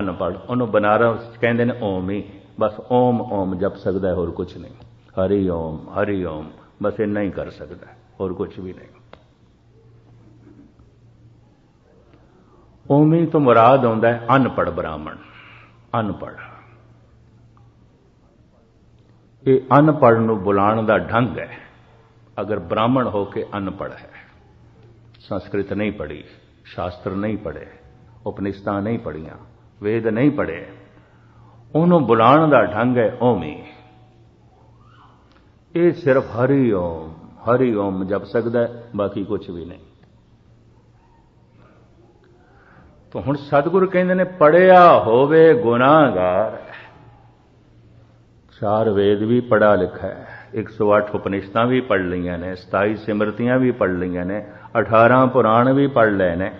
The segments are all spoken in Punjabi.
ਅਨਪੜ੍ਹ ਉਹਨੂੰ ਬਨਾਰਸ ਕਹਿੰਦੇ ਨੇ ਓਮ ਹੀ। ਬਸ ਓਮ ਓਮ ਜਪ ਸਕਦਾ ਹੋਰ ਕੁਝ ਨਹੀਂ। ਹਰੀ ਓਮ ਹਰੀ ਓਮ, ਬਸ ਇੰਨਾ ਹੀ ਕਰ ਸਕਦਾ ਹੋਰ ਕੁਝ ਵੀ ਨਹੀਂ। ਓਮੀ ਤੋਂ ਮੁਰਾਦ ਆਉਂਦਾ ਹੈ ਅਨਪੜ ਬ੍ਰਾਹਮਣ। ਅਨਪੜ ਇਹ ਅਨਪੜ ਨੂੰ ਬੁਲਾਉਣ ਦਾ ਢੰਗ ਹੈ। ਅਗਰ ਬ੍ਰਾਹਮਣ ਹੋ ਕੇ ਅਨਪੜ ਹੈ, ਸੰਸਕ੍ਰਿਤ ਨਹੀਂ ਪੜ੍ਹੀ, ਸ਼ਾਸਤਰ ਨਹੀਂ ਪੜ੍ਹੇ ਉਪਨਿਸ਼ਦਾਂ ਨਹੀਂ ਪੜ੍ਹੀਆਂ ਵੇਦ ਨਹੀਂ ਪੜ੍ਹੇ। ਉਹਨੂੰ ਬੁਲਾਉਣ ਦਾ ਢੰਗ ਹੈ ਓਮੀ ਇਹ ਸਿਰਫ ਹਰੀ ਓਮ ਹਰੀ ਓਮ ਜਪ ਸਕਦਾ ਬਾਕੀ ਕੁਝ ਵੀ ਨਹੀਂ। ਤਾਂ ਹੁਣ ਸਤਿਗੁਰ ਕਹਿੰਦੇ ਨੇ ਪੜਿਆ ਹੋਵੇ ਗੁਨਾਹਗਾਰ। ਚਾਰ ਵੇਦ ਵੀ ਪੜਾ ਲਿਖਾ ਹੈ। 108 ਉਪਨਿਸ਼ਦਾਂ ਵੀ ਪੜ ਲਈਆਂ ਨੇ 27 ਸਿਮਰਤੀਆਂ ਵੀ ਪੜ ਲਈਆਂ ਨੇ 18 ਪੁਰਾਣ ਵੀ ਪੜ ਲਏ ਨੇ।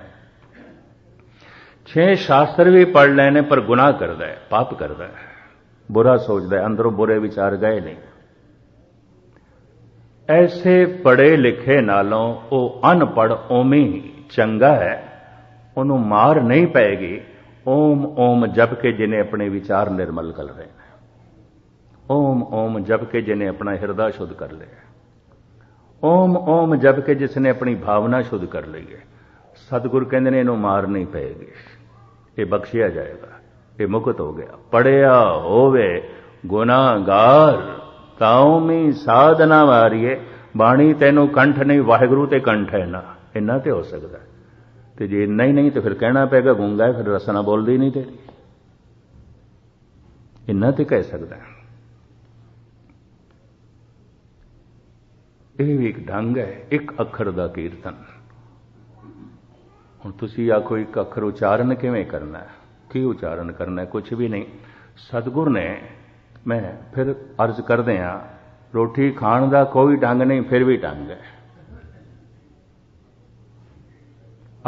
ਛੇ ਸ਼ਾਸਤਰ ਵੀ ਪੜ ਲਏ ਨੇ, ਪਰ ਗੁਨਾਹ ਕਰਦਾ ਹੈ, ਪਾਪ ਕਰਦਾ ਹੈ। ਬੁਰਾ ਸੋਚਦਾ ਹੈ, ਅੰਦਰੋਂ ਬੁਰੇ ਵਿਚਾਰ ਗਏ ਨਹੀਂ ਐਸੇ ਪੜੇ ਲਿਖੇ ਨਾਲੋਂ ਉਹ ਅਨਪੜ ਓਮੀ ਚੰਗਾ ਹੈ, ਉਹਨੂੰ ਮਾਰ ਨਹੀਂ ਪਏਗੀ, ਓਮ ਓਮ ਜਪ ਕੇ ਜਿਨੇ ਆਪਣੇ ਵਿਚਾਰ ਨਿਰਮਲ ਕਰ ਰਹੇ ਨੇ ਓਮ ਓਮ ਜਪ ਕੇ ਜਿਨੇ ਆਪਣਾ ਹਿਰਦਾ ਸ਼ੁੱਧ ਕਰ ਲਿਆ। ਓਮ ਓਮ ਜਪ ਕੇ ਜਿਸ ਨੇ ਆਪਣੀ ਭਾਵਨਾ ਸ਼ੁੱਧ ਕਰ ਲਈ ਹੈ। ਸਤਿਗੁਰ ਕਹਿੰਦੇ ਨੇ ਇਹਨੂੰ ਮਾਰ ਨਹੀਂ ਪਏਗੀ। ਇਹ ਬਖਸ਼ਿਆ ਜਾਏਗਾ। ਇਹ ਮੁਕਤ ਹੋ ਗਿਆ। ਪੜਿਆ ਹੋਵੇ, ਗੁਨਾਹਗਾਰ ਕੌਮੀ ਸਾਧਨਾ ਵਾਰੀਏ ਬਾਣੀ ਤੈਨੂੰ ਕੰਠ ਨਹੀਂ, ਵਾਹਿਗੁਰੂ ਤੇ ਕੰਠ ਹੈ ਨਾ। ਇੰਨਾ ਤੇ ਹੋ ਸਕਦਾ ਤੇ ਜੇ ਇੰਨਾ ਹੀ ਨਹੀਂ, ਤੇ ਫਿਰ ਕਹਿਣਾ ਪਏਗਾ, ਗੂੰਗਾ ਫਿਰ ਰਸਨਾ ਬੋਲਦੀ ਨਹੀਂ ਤੇਰੀ। ਇੰਨਾ ਤੇ ਕਹਿ ਸਕਦਾ ਇਹ ਵੀ ਇੱਕ ਢੰਗ ਹੈ, ਇੱਕ ਅੱਖਰ ਦਾ ਕੀਰਤਨ। ਹੁਣ ਤੁਸੀਂ ਆਖੋ ਇੱਕ ਅੱਖਰ ਉਚਾਰਨ ਕਿਵੇਂ ਕਰਨਾ ਹੈ? ਕੀ ਉਚਾਰਨ ਕਰਨਾ ਹੈ? ਕੁਝ ਵੀ ਨਹੀਂ। ਸਤਿਗੁਰ ਨੇ, ਮੈਂ ਫਿਰ ਅਰਜ਼ ਕਰਦੇ ਆ ਰੋਟੀ ਖਾਣ ਦਾ ਕੋਈ ਢੰਗ ਨਹੀਂ, ਫਿਰ ਵੀ ਢੰਗ ਹੈ।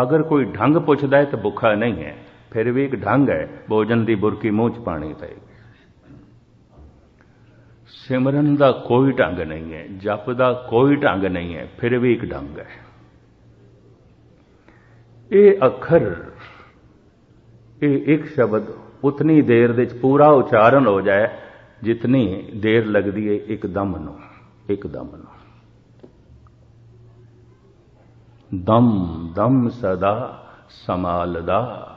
ਅਗਰ ਕੋਈ ਢੰਗ ਪੁੱਛਦਾ ਹੈ ਤਾਂ ਭੁੱਖਾ ਨਹੀਂ ਹੈ। ਫਿਰ ਵੀ ਇੱਕ ਢੰਗ ਹੈ, ਭੋਜਨ ਦੀ ਬੁਰਕੀ ਮੂੰਹ ਚ ਪਾਣੀ ਪਏਗੀ ਸਿਮਰਨ ਦਾ ਕੋਈ ਢੰਗ ਨਹੀਂ ਹੈ, ਜਪ ਦਾ ਕੋਈ ਢੰਗ ਨਹੀਂ ਹੈ, ਫਿਰ ਵੀ ਇੱਕ ਢੰਗ ਹੈ। ਇਹ ਅੱਖਰ ਇਹ ਇੱਕ ਸ਼ਬਦ, ਉਤਨੀ ਦੇਰ ਦੇ ਵਿੱਚ ਪੂਰਾ ਉਚਾਰਨ ਹੋ ਜਾਏ, ਜਿਤਨੀ ਦੇਰ ਲੱਗਦੀ ਹੈ ਇੱਕ ਦਮ ਨੂੰ, ਇੱਕ ਦਮ ਨੂੰ। ਦਮ ਦਮ ਸਦਾ ਸਮਾਲਦਾ,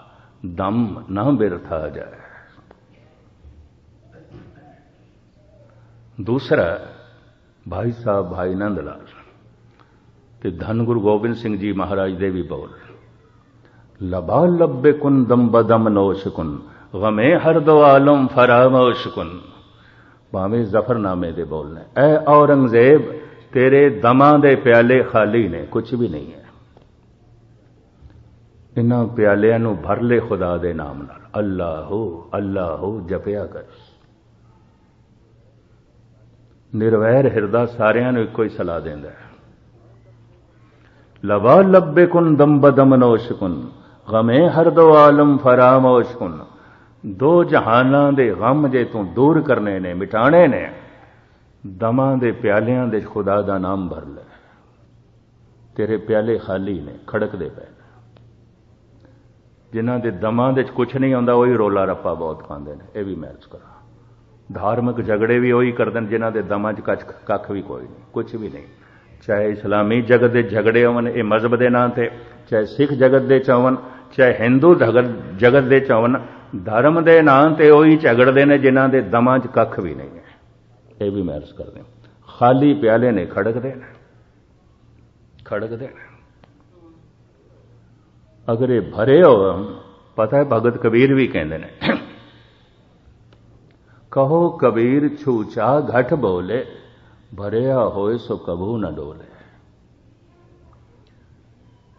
ਦਮ ਨਾ ਬਿਰਥਾ ਜਾਏ। ਦੂਸਰਾ, ਭਾਈ ਸਾਹਿਬ, ਭਾਈ ਨੰਦ ਲਾਲ, ਤੇ ਧੰਨ ਗੁਰੂ ਗੋਬਿੰਦ ਸਿੰਘ ਜੀ ਮਹਾਰਾਜ ਦੇ ਵੀ ਬੋਲ। ਲਬਾ ਲੱਬੇ ਕੁਨ ਦਮ ਬਦਮ ਨੋਸ਼ ਕੁਨ ਗਮੇ ਹਰ ਦੋ ਆਲਮ ਫਰਾਮੋਸ਼ ਕੁਨ। ਭਾਵੇਂ ਜ਼ਫਰਨਾਮੇ ਦੇ ਬੋਲ ਨੇ, ਐ ਔਰੰਗਜ਼ੇਬ ਤੇਰੇ ਦਮਾਂ ਦੇ ਪਿਆਲੇ ਖਾਲੀ ਨੇ ਕੁਝ ਵੀ ਨਹੀਂ ਹੈ। ਇਹਨਾਂ ਪਿਆਲਿਆਂ ਨੂੰ ਭਰ ਲੈ ਖੁਦਾ ਦੇ ਨਾਮ ਨਾਲ, ਅੱਲਾਹੋ ਅੱਲਾਹੋ, ਜਪਿਆ ਕਰ। ਨਿਰਵੈਰ ਹਿਰਦਾ ਸਾਰਿਆਂ ਨੂੰ ਇੱਕੋ ਹੀ ਸਲਾਹ ਦਿੰਦਾ ਹੈ। ਲਵਾ ਲੱਬੇ ਕੁਨ ਦਮ ਬਦਮ ਨੋਸ਼ ਕੁਨ ਗਮੇ ਹਰ ਦੋ ਆਲਮ ਫਰਾਮੋਸ਼ ਕੁਨ। ਦੋ ਜਹਾਨਾਂ ਦੇ ਗਮ ਜੇ ਤੂੰ ਦੂਰ ਕਰਨੇ ਨੇ ਮਿਟਾਣੇ ਨੇ। ਦਮਾਂ ਦੇ ਪਿਆਲਿਆਂ ਦੇ ਖੁਦਾ ਦਾ ਨਾਮ ਭਰ ਲੈ। ਤੇਰੇ ਪਿਆਲੇ ਖਾਲੀ ਨੇ, ਖੜਕਦੇ ਪਏ ਨੇ। ਜਿਨ੍ਹਾਂ ਦੇ ਦਮਾਂ ਦੇ ਕੁਝ ਨਹੀਂ ਆਉਂਦਾ, ਉਹੀ ਰੋਲਾ ਰੱਪਾ ਬਹੁਤ ਖਾਂਦੇ ਨੇ। ਇਹ ਵੀ ਮੈਚ ਕਰਾ। ਧਾਰਮਿਕ ਝਗੜੇ ਵੀ ਉਹੀ ਕਰਦੇ ਨੇ, ਜਿਨ੍ਹਾਂ ਦੇ ਦਮਾਂ 'ਚ ਕੱਖ ਕੱਖ ਵੀ ਕੋਈ ਨਹੀਂ ਕੁਝ ਵੀ ਨਹੀਂ। ਚਾਹੇ ਇਸਲਾਮੀ ਜਗਤ ਦੇ ਝਗੜੇ ਹੋਣ ਇਹ ਮਜ਼ਹਬ ਦੇ ਨਾਂ ਤੇ, ਚਾਹੇ ਸਿੱਖ ਜਗਤ ਦੇ ਚਾਵਨ ਚਾਹੇ ਹਿੰਦੂ ਜਗਤ ਦੇ ਚਾਵਨ, ਧਰਮ ਦੇ ਨਾਂ ਤੇ ਉਹੀ ਝਗੜਦੇ ਨੇ ਜਿਨ੍ਹਾਂ ਦੇ ਦਮਾਂ 'ਚ ਕੱਖ ਵੀ ਨਹੀਂ ਹੈ। ਇਹ ਵੀ ਮਹਿਰਸ ਕਰਦੇ ਖਾਲੀ ਪਿਆਲੇ ਨੇ ਖੜਕਦੇ ਨੇ। ਖੜਕਦੇ ਨੇ। ਅਗਰ ਇਹ ਭਰੇ ਹੋ ਪਤਾ ਹੈ ਭਗਤ ਕਬੀਰ ਵੀ ਕਹਿੰਦੇ ਨੇ, ਕਹੋ ਕਬੀਰ ਛੂਚਾ ਘਟ ਬੋਲੇ, ਭਰਿਆ ਹੋਏ ਸੋ ਕਬੂ ਨਾ ਡੋਲੇ।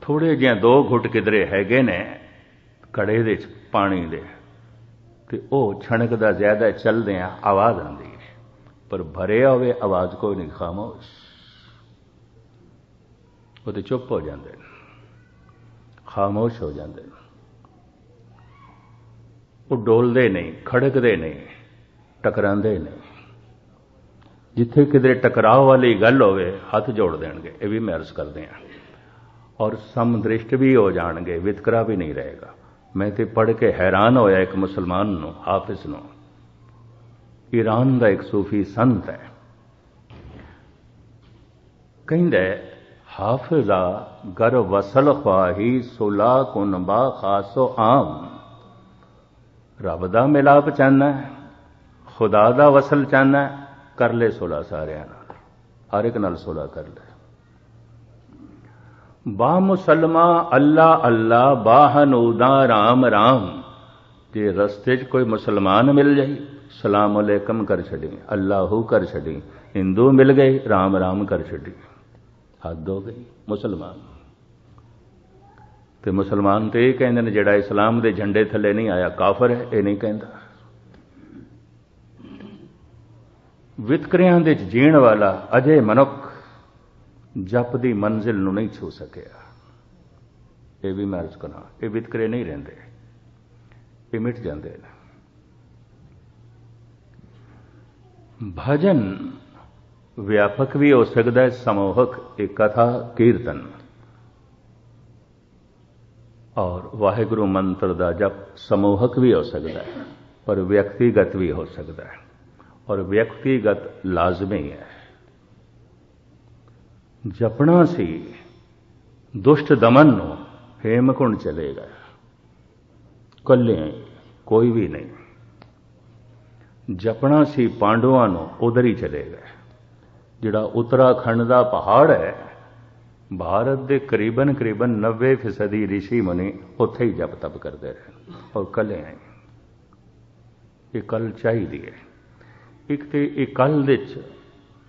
ਥੋੜੇ ਜਿਹਾ ਦੋ ਘੁੱਟ ਕਿਧਰੇ ਹੈਗੇ ਨੇ ਕੜੇ ਦੇ ਪਾਣੀ ਦੇ। ਤੇ ਉਹ ਛਣਕ ਦਾ ਜ਼ਿਆਦਾ ਚੱਲਦੇ ਆ, ਆਵਾਜ਼ ਆਉਂਦੀ ਹੈ ਪਰ ਭਰਿਆ ਹੋਵੇ ਆਵਾਜ਼ ਕੋਈ ਨਹੀਂ, ਖਾਮੋਸ਼। ਉਹ ਤੇ ਚੁੱਪ ਹੋ ਜਾਂਦੇ ਨੇ। ਖਾਮੋਸ਼ ਹੋ ਜਾਂਦੇ ਨੇ। ਉਹ ਡੋਲਦੇ ਨਹੀਂ, ਖੜਕਦੇ ਨਹੀਂ, ਟਕਰਾਉਂਦੇ ਨਹੀਂ। ਜਿੱਥੇ ਕਿਧਰੇ ਟਕਰਾਅ ਵਾਲੀ ਗੱਲ ਹੋਵੇ, ਹੱਥ ਜੋੜ ਦੇਣਗੇ। ਇਹ ਵੀ ਮੈਂ ਅਰਜ਼ ਕਰਦੇ ਹਾਂ। ਔਰ ਸਮਦ੍ਰਿਸ਼ਟ ਵੀ ਹੋ ਜਾਣਗੇ, ਵਿਤਕਰਾ ਵੀ ਨਹੀਂ ਰਹੇਗਾ। ਮੈਂ ਤੇ ਪੜ੍ਹ ਕੇ ਹੈਰਾਨ ਹੋਇਆ ਇੱਕ ਮੁਸਲਮਾਨ ਨੂੰ, ਹਾਫਿਜ਼ ਨੂੰ। ਈਰਾਨ ਦਾ ਇੱਕ ਸੂਫੀ ਸੰਤ ਹੈ। ਕਹਿੰਦਾ ਹਾਫਿਜ਼ਾ ਗਰ ਵਸਲ ਖਵਾਹੀ ਸੁਲਾ ਕੁਨਬਾ ਖਾਸੋ ਆਮ। ਰੱਬ ਦਾ ਮਿਲਾਪ ਚਾਹਨਾ ਖੁਦਾ ਦਾ ਵਸਲ ਚਾਹਨਾ ਕਰ ਲੈ ਸੁਲਾ ਸਾਰਿਆਂ ਨਾਲ। ਹਰ ਇੱਕ ਨਾਲ ਸੁਲਾ ਕਰ ਲੈ। ਬਾ ਮੁਸਲਮਾ ਅੱਲਾ ਅੱਲਾ ਬਾਹਨੂਦਾ ਰਾਮ ਰਾਮ। ਤੇ ਰਸਤੇ 'ਚ ਕੋਈ ਮੁਸਲਮਾਨ ਮਿਲ ਜਾਈ, ਸਲਾਮ ਅਲੈਕਮ ਕਰ ਛੱਡੀ, ਅੱਲਾਹੂ ਕਰ ਛੱਡੀ, ਹਿੰਦੂ ਮਿਲ ਗਏ, ਰਾਮ ਰਾਮ ਕਰ ਛੱਡੀ। ਹੱਦ ਹੋ ਗਈ, ਮੁਸਲਮਾਨ। ਤੇ ਮੁਸਲਮਾਨ ਤੇ ਇਹ ਕਹਿੰਦੇ ਨੇ, ਜਿਹੜਾ ਇਸਲਾਮ ਦੇ ਝੰਡੇ ਥੱਲੇ ਨਹੀਂ ਆਇਆ, ਕਾਫਰ ਹੈ, ਇਹ ਨਹੀਂ ਕਹਿੰਦਾ। ਵਿਤਕਰਿਆਂ ਦੇ ਜੀਣ ਵਾਲਾ ਅਜੇ ਮਨੁੱਖ ਜਪ ਦੀ ਮੰਜ਼ਿਲ ਨੂੰ ਨਹੀਂ ਛੂ ਸਕਿਆ। ਇਹ ਵੀ ਮੈਂ ਅਰਜ਼ ਕਰਾਂ ਇਹ ਵਿਤਕਰੇ ਨਹੀਂ ਰਹਿੰਦੇ। ਇਹ ਮਿਟ ਜਾਂਦੇ ਨੇ। ਭਜਨ ਵਿਆਪਕ ਵੀ ਹੋ ਸਕਦਾ ਹੈ, ਸਮੂਹਕ ਇੱਕ ਕਥਾ ਕੀਰਤਨ। ਔਰ ਵਾਹਿਗੁਰੂ ਮੰਤਰ ਦਾ ਜਪ ਸਮੂਹਕ ਵੀ ਹੋ ਸਕਦਾ ਹੈ, ਪਰ ਵਿਅਕਤੀਗਤ ਵੀ ਹੋ ਸਕਦਾ ਹੈ। ਔਰ ਵਿਅਕਤੀਗਤ ਲਾਜ਼ਮੀ ਹੈ। ਜਪਣਾ ਸੀ, ਦੁਸ਼ਟ ਦਮਨ ਨੂੰ ਹੇਮਕੁੰਡ ਚਲੇਗਾ ਕੱਲੇ ਕੋਈ ਵੀ ਨਹੀਂ। ਜਪਣਾ ਸੀ ਪਾਂਡਵਾਂ ਨੂੰ, ਉਧਰ ਹੀ ਚਲੇ ਗਏ। ਜਿਹੜਾ ਉੱਤਰਾਖੰਡ ਦਾ ਪਹਾੜ ਹੈ, ਭਾਰਤ ਦੇ ਕਰੀਬਨ ਕਰੀਬਨ 90% ઋષਿ ਮੁਨੀ ਉੱਥੇ ਹੀ ਜਪ ਤਪ ਕਰਦੇ ਰਹੇ ਔਰ ਕੱਲੇ ਆਏ। ਇਹ ਕਲ ਚਾਹੀਦੀ ਹੈ। ਇੱਕ ਤੇ ਇਹ ਕਲ ਦੇ ਵਿੱਚ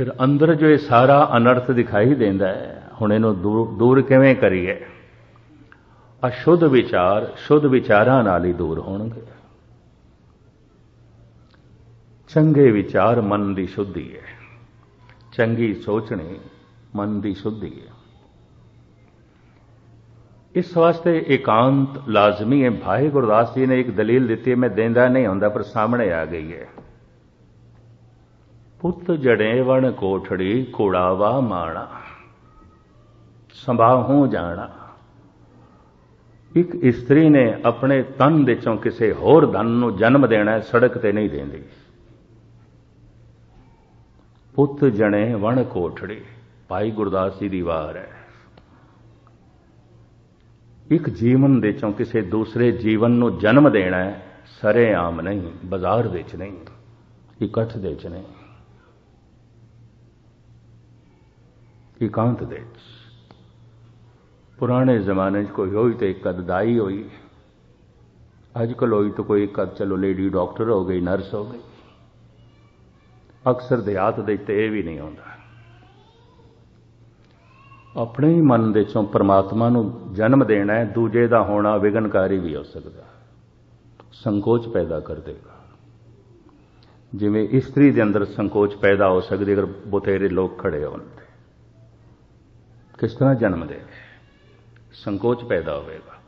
ਫਿਰ ਅੰਦਰ ਜੋ ਇਹ ਸਾਰਾ ਅਨਰਥ ਦਿਖਾਈ ਦਿੰਦਾ ਹੈ, ਹੁਣ ਇਹਨੂੰ ਦੂਰ ਕਿਵੇਂ ਕਰੀਏ? ਅਸ਼ੁੱਧ ਵਿਚਾਰ, ਸ਼ੁੱਧ ਵਿਚਾਰਾਂ ਨਾਲ ਹੀ ਦੂਰ ਹੋਣਗੇ। ਚੰਗੇ ਵਿਚਾਰ ਮਨ ਦੀ ਸ਼ੁੱਧੀ ਹੈ। ਚੰਗੀ ਸੋਚਣੀ ਮਨ ਦੀ ਸ਼ੁੱਧੀ ਹੈ। ਇਸ ਵਾਸਤੇ ਇਕਾਂਤ ਲਾਜ਼ਮੀ ਹੈ। ਭਾਈ ਗੁਰਦਾਸ ਜੀ ਨੇ ਇੱਕ ਦਲੀਲ ਦਿੱਤੀ ਮੈਂ ਦੇਂਦਾ ਨਹੀਂ ਹੁੰਦਾ, ਪਰ ਸਾਹਮਣੇ ਆ ਗਈ ਹੈ। ਪੁੱਤ ਜੜੇ ਵਣ ਕੋਠੜੀ ਕੋੜਾਵਾ ਮਾਣਾ ਸੰਭਾਹੂ ਜਾਣਾ। ਇੱਕ ਇਸਤਰੀ ਨੇ ਆਪਣੇ ਤਨ ਦੇ ਚੋਂ ਕਿਸੇ ਹੋਰ ਧਨ ਨੂੰ ਜਨਮ ਦੇਣਾ ਸੜਕ ਤੇ ਨਹੀਂ ਦੇਂਦੀ। ਪੁੱਤ ਜਣੇ ਵਣ ਕੋਠੜੀ, ਭਾਈ ਗੁਰਦਾਸ ਜੀ ਦੀ ਵਾਰ ਹੈ। ਇੱਕ ਜੀਵਨ ਦੇ ਚੋਂ ਕਿਸੇ ਦੂਸਰੇ ਜੀਵਨ ਨੂੰ ਜਨਮ ਦੇਣਾ ਸਰੇ ਆਮ ਨਹੀਂ, ਬਾਜ਼ਾਰ ਵਿੱਚ ਨਹੀਂ, ਇਕੱਠ ਦੇ ਚ ਨਹੀਂ। ਇਕਾਂਤ ਦੇ ਚ ਪੁਰਾਣੇ ਜ਼ਮਾਨੇ 'ਚ ਕੋਈ ਹੋਈ ਤੇ ਇੱਕ ਅੱਧ ਦਾਈ ਹੋਈ। ਅੱਜ ਕੱਲ ਹੋਈ ਤਾਂ ਕੋਈ ਇੱਕ ਅੱਧ, ਚਲੋ ਲੇਡੀ ਡਾਕਟਰ ਹੋ ਗਈ ਨਰਸ ਹੋ ਗਈ। ਅਕਸਰ ਦਿਹਾਤ ਦੇ ਤੇ ਇਹ ਵੀ ਨਹੀਂ ਆਉਂਦਾ। ਆਪਣੇ ਹੀ ਮਨ ਦੇ ਚੋਂ ਪਰਮਾਤਮਾ ਨੂੰ ਜਨਮ ਦੇਣਾ ਹੈ, ਦੂਜੇ ਦਾ ਹੋਣਾ ਵਿਗਨਕਾਰੀ ਵੀ ਹੋ ਸਕਦਾ। ਸੰਕੋਚ ਪੈਦਾ ਕਰ ਦੇਗਾ। ਜਿਵੇਂ ਇਸਤਰੀ ਦੇ ਅੰਦਰ ਸੰਕੋਚ ਪੈਦਾ ਹੋ ਸਕਦੀ ਅਗਰ ਬਥੇਰੇ ਲੋਕ ਖੜੇ ਹੋਣ। ਕਿਸ ਤਰ੍ਹਾਂ ਜਨਮ ਦੇਵੇ ਸੰਕੋਚ ਪੈਦਾ ਹੋਵੇਗਾ।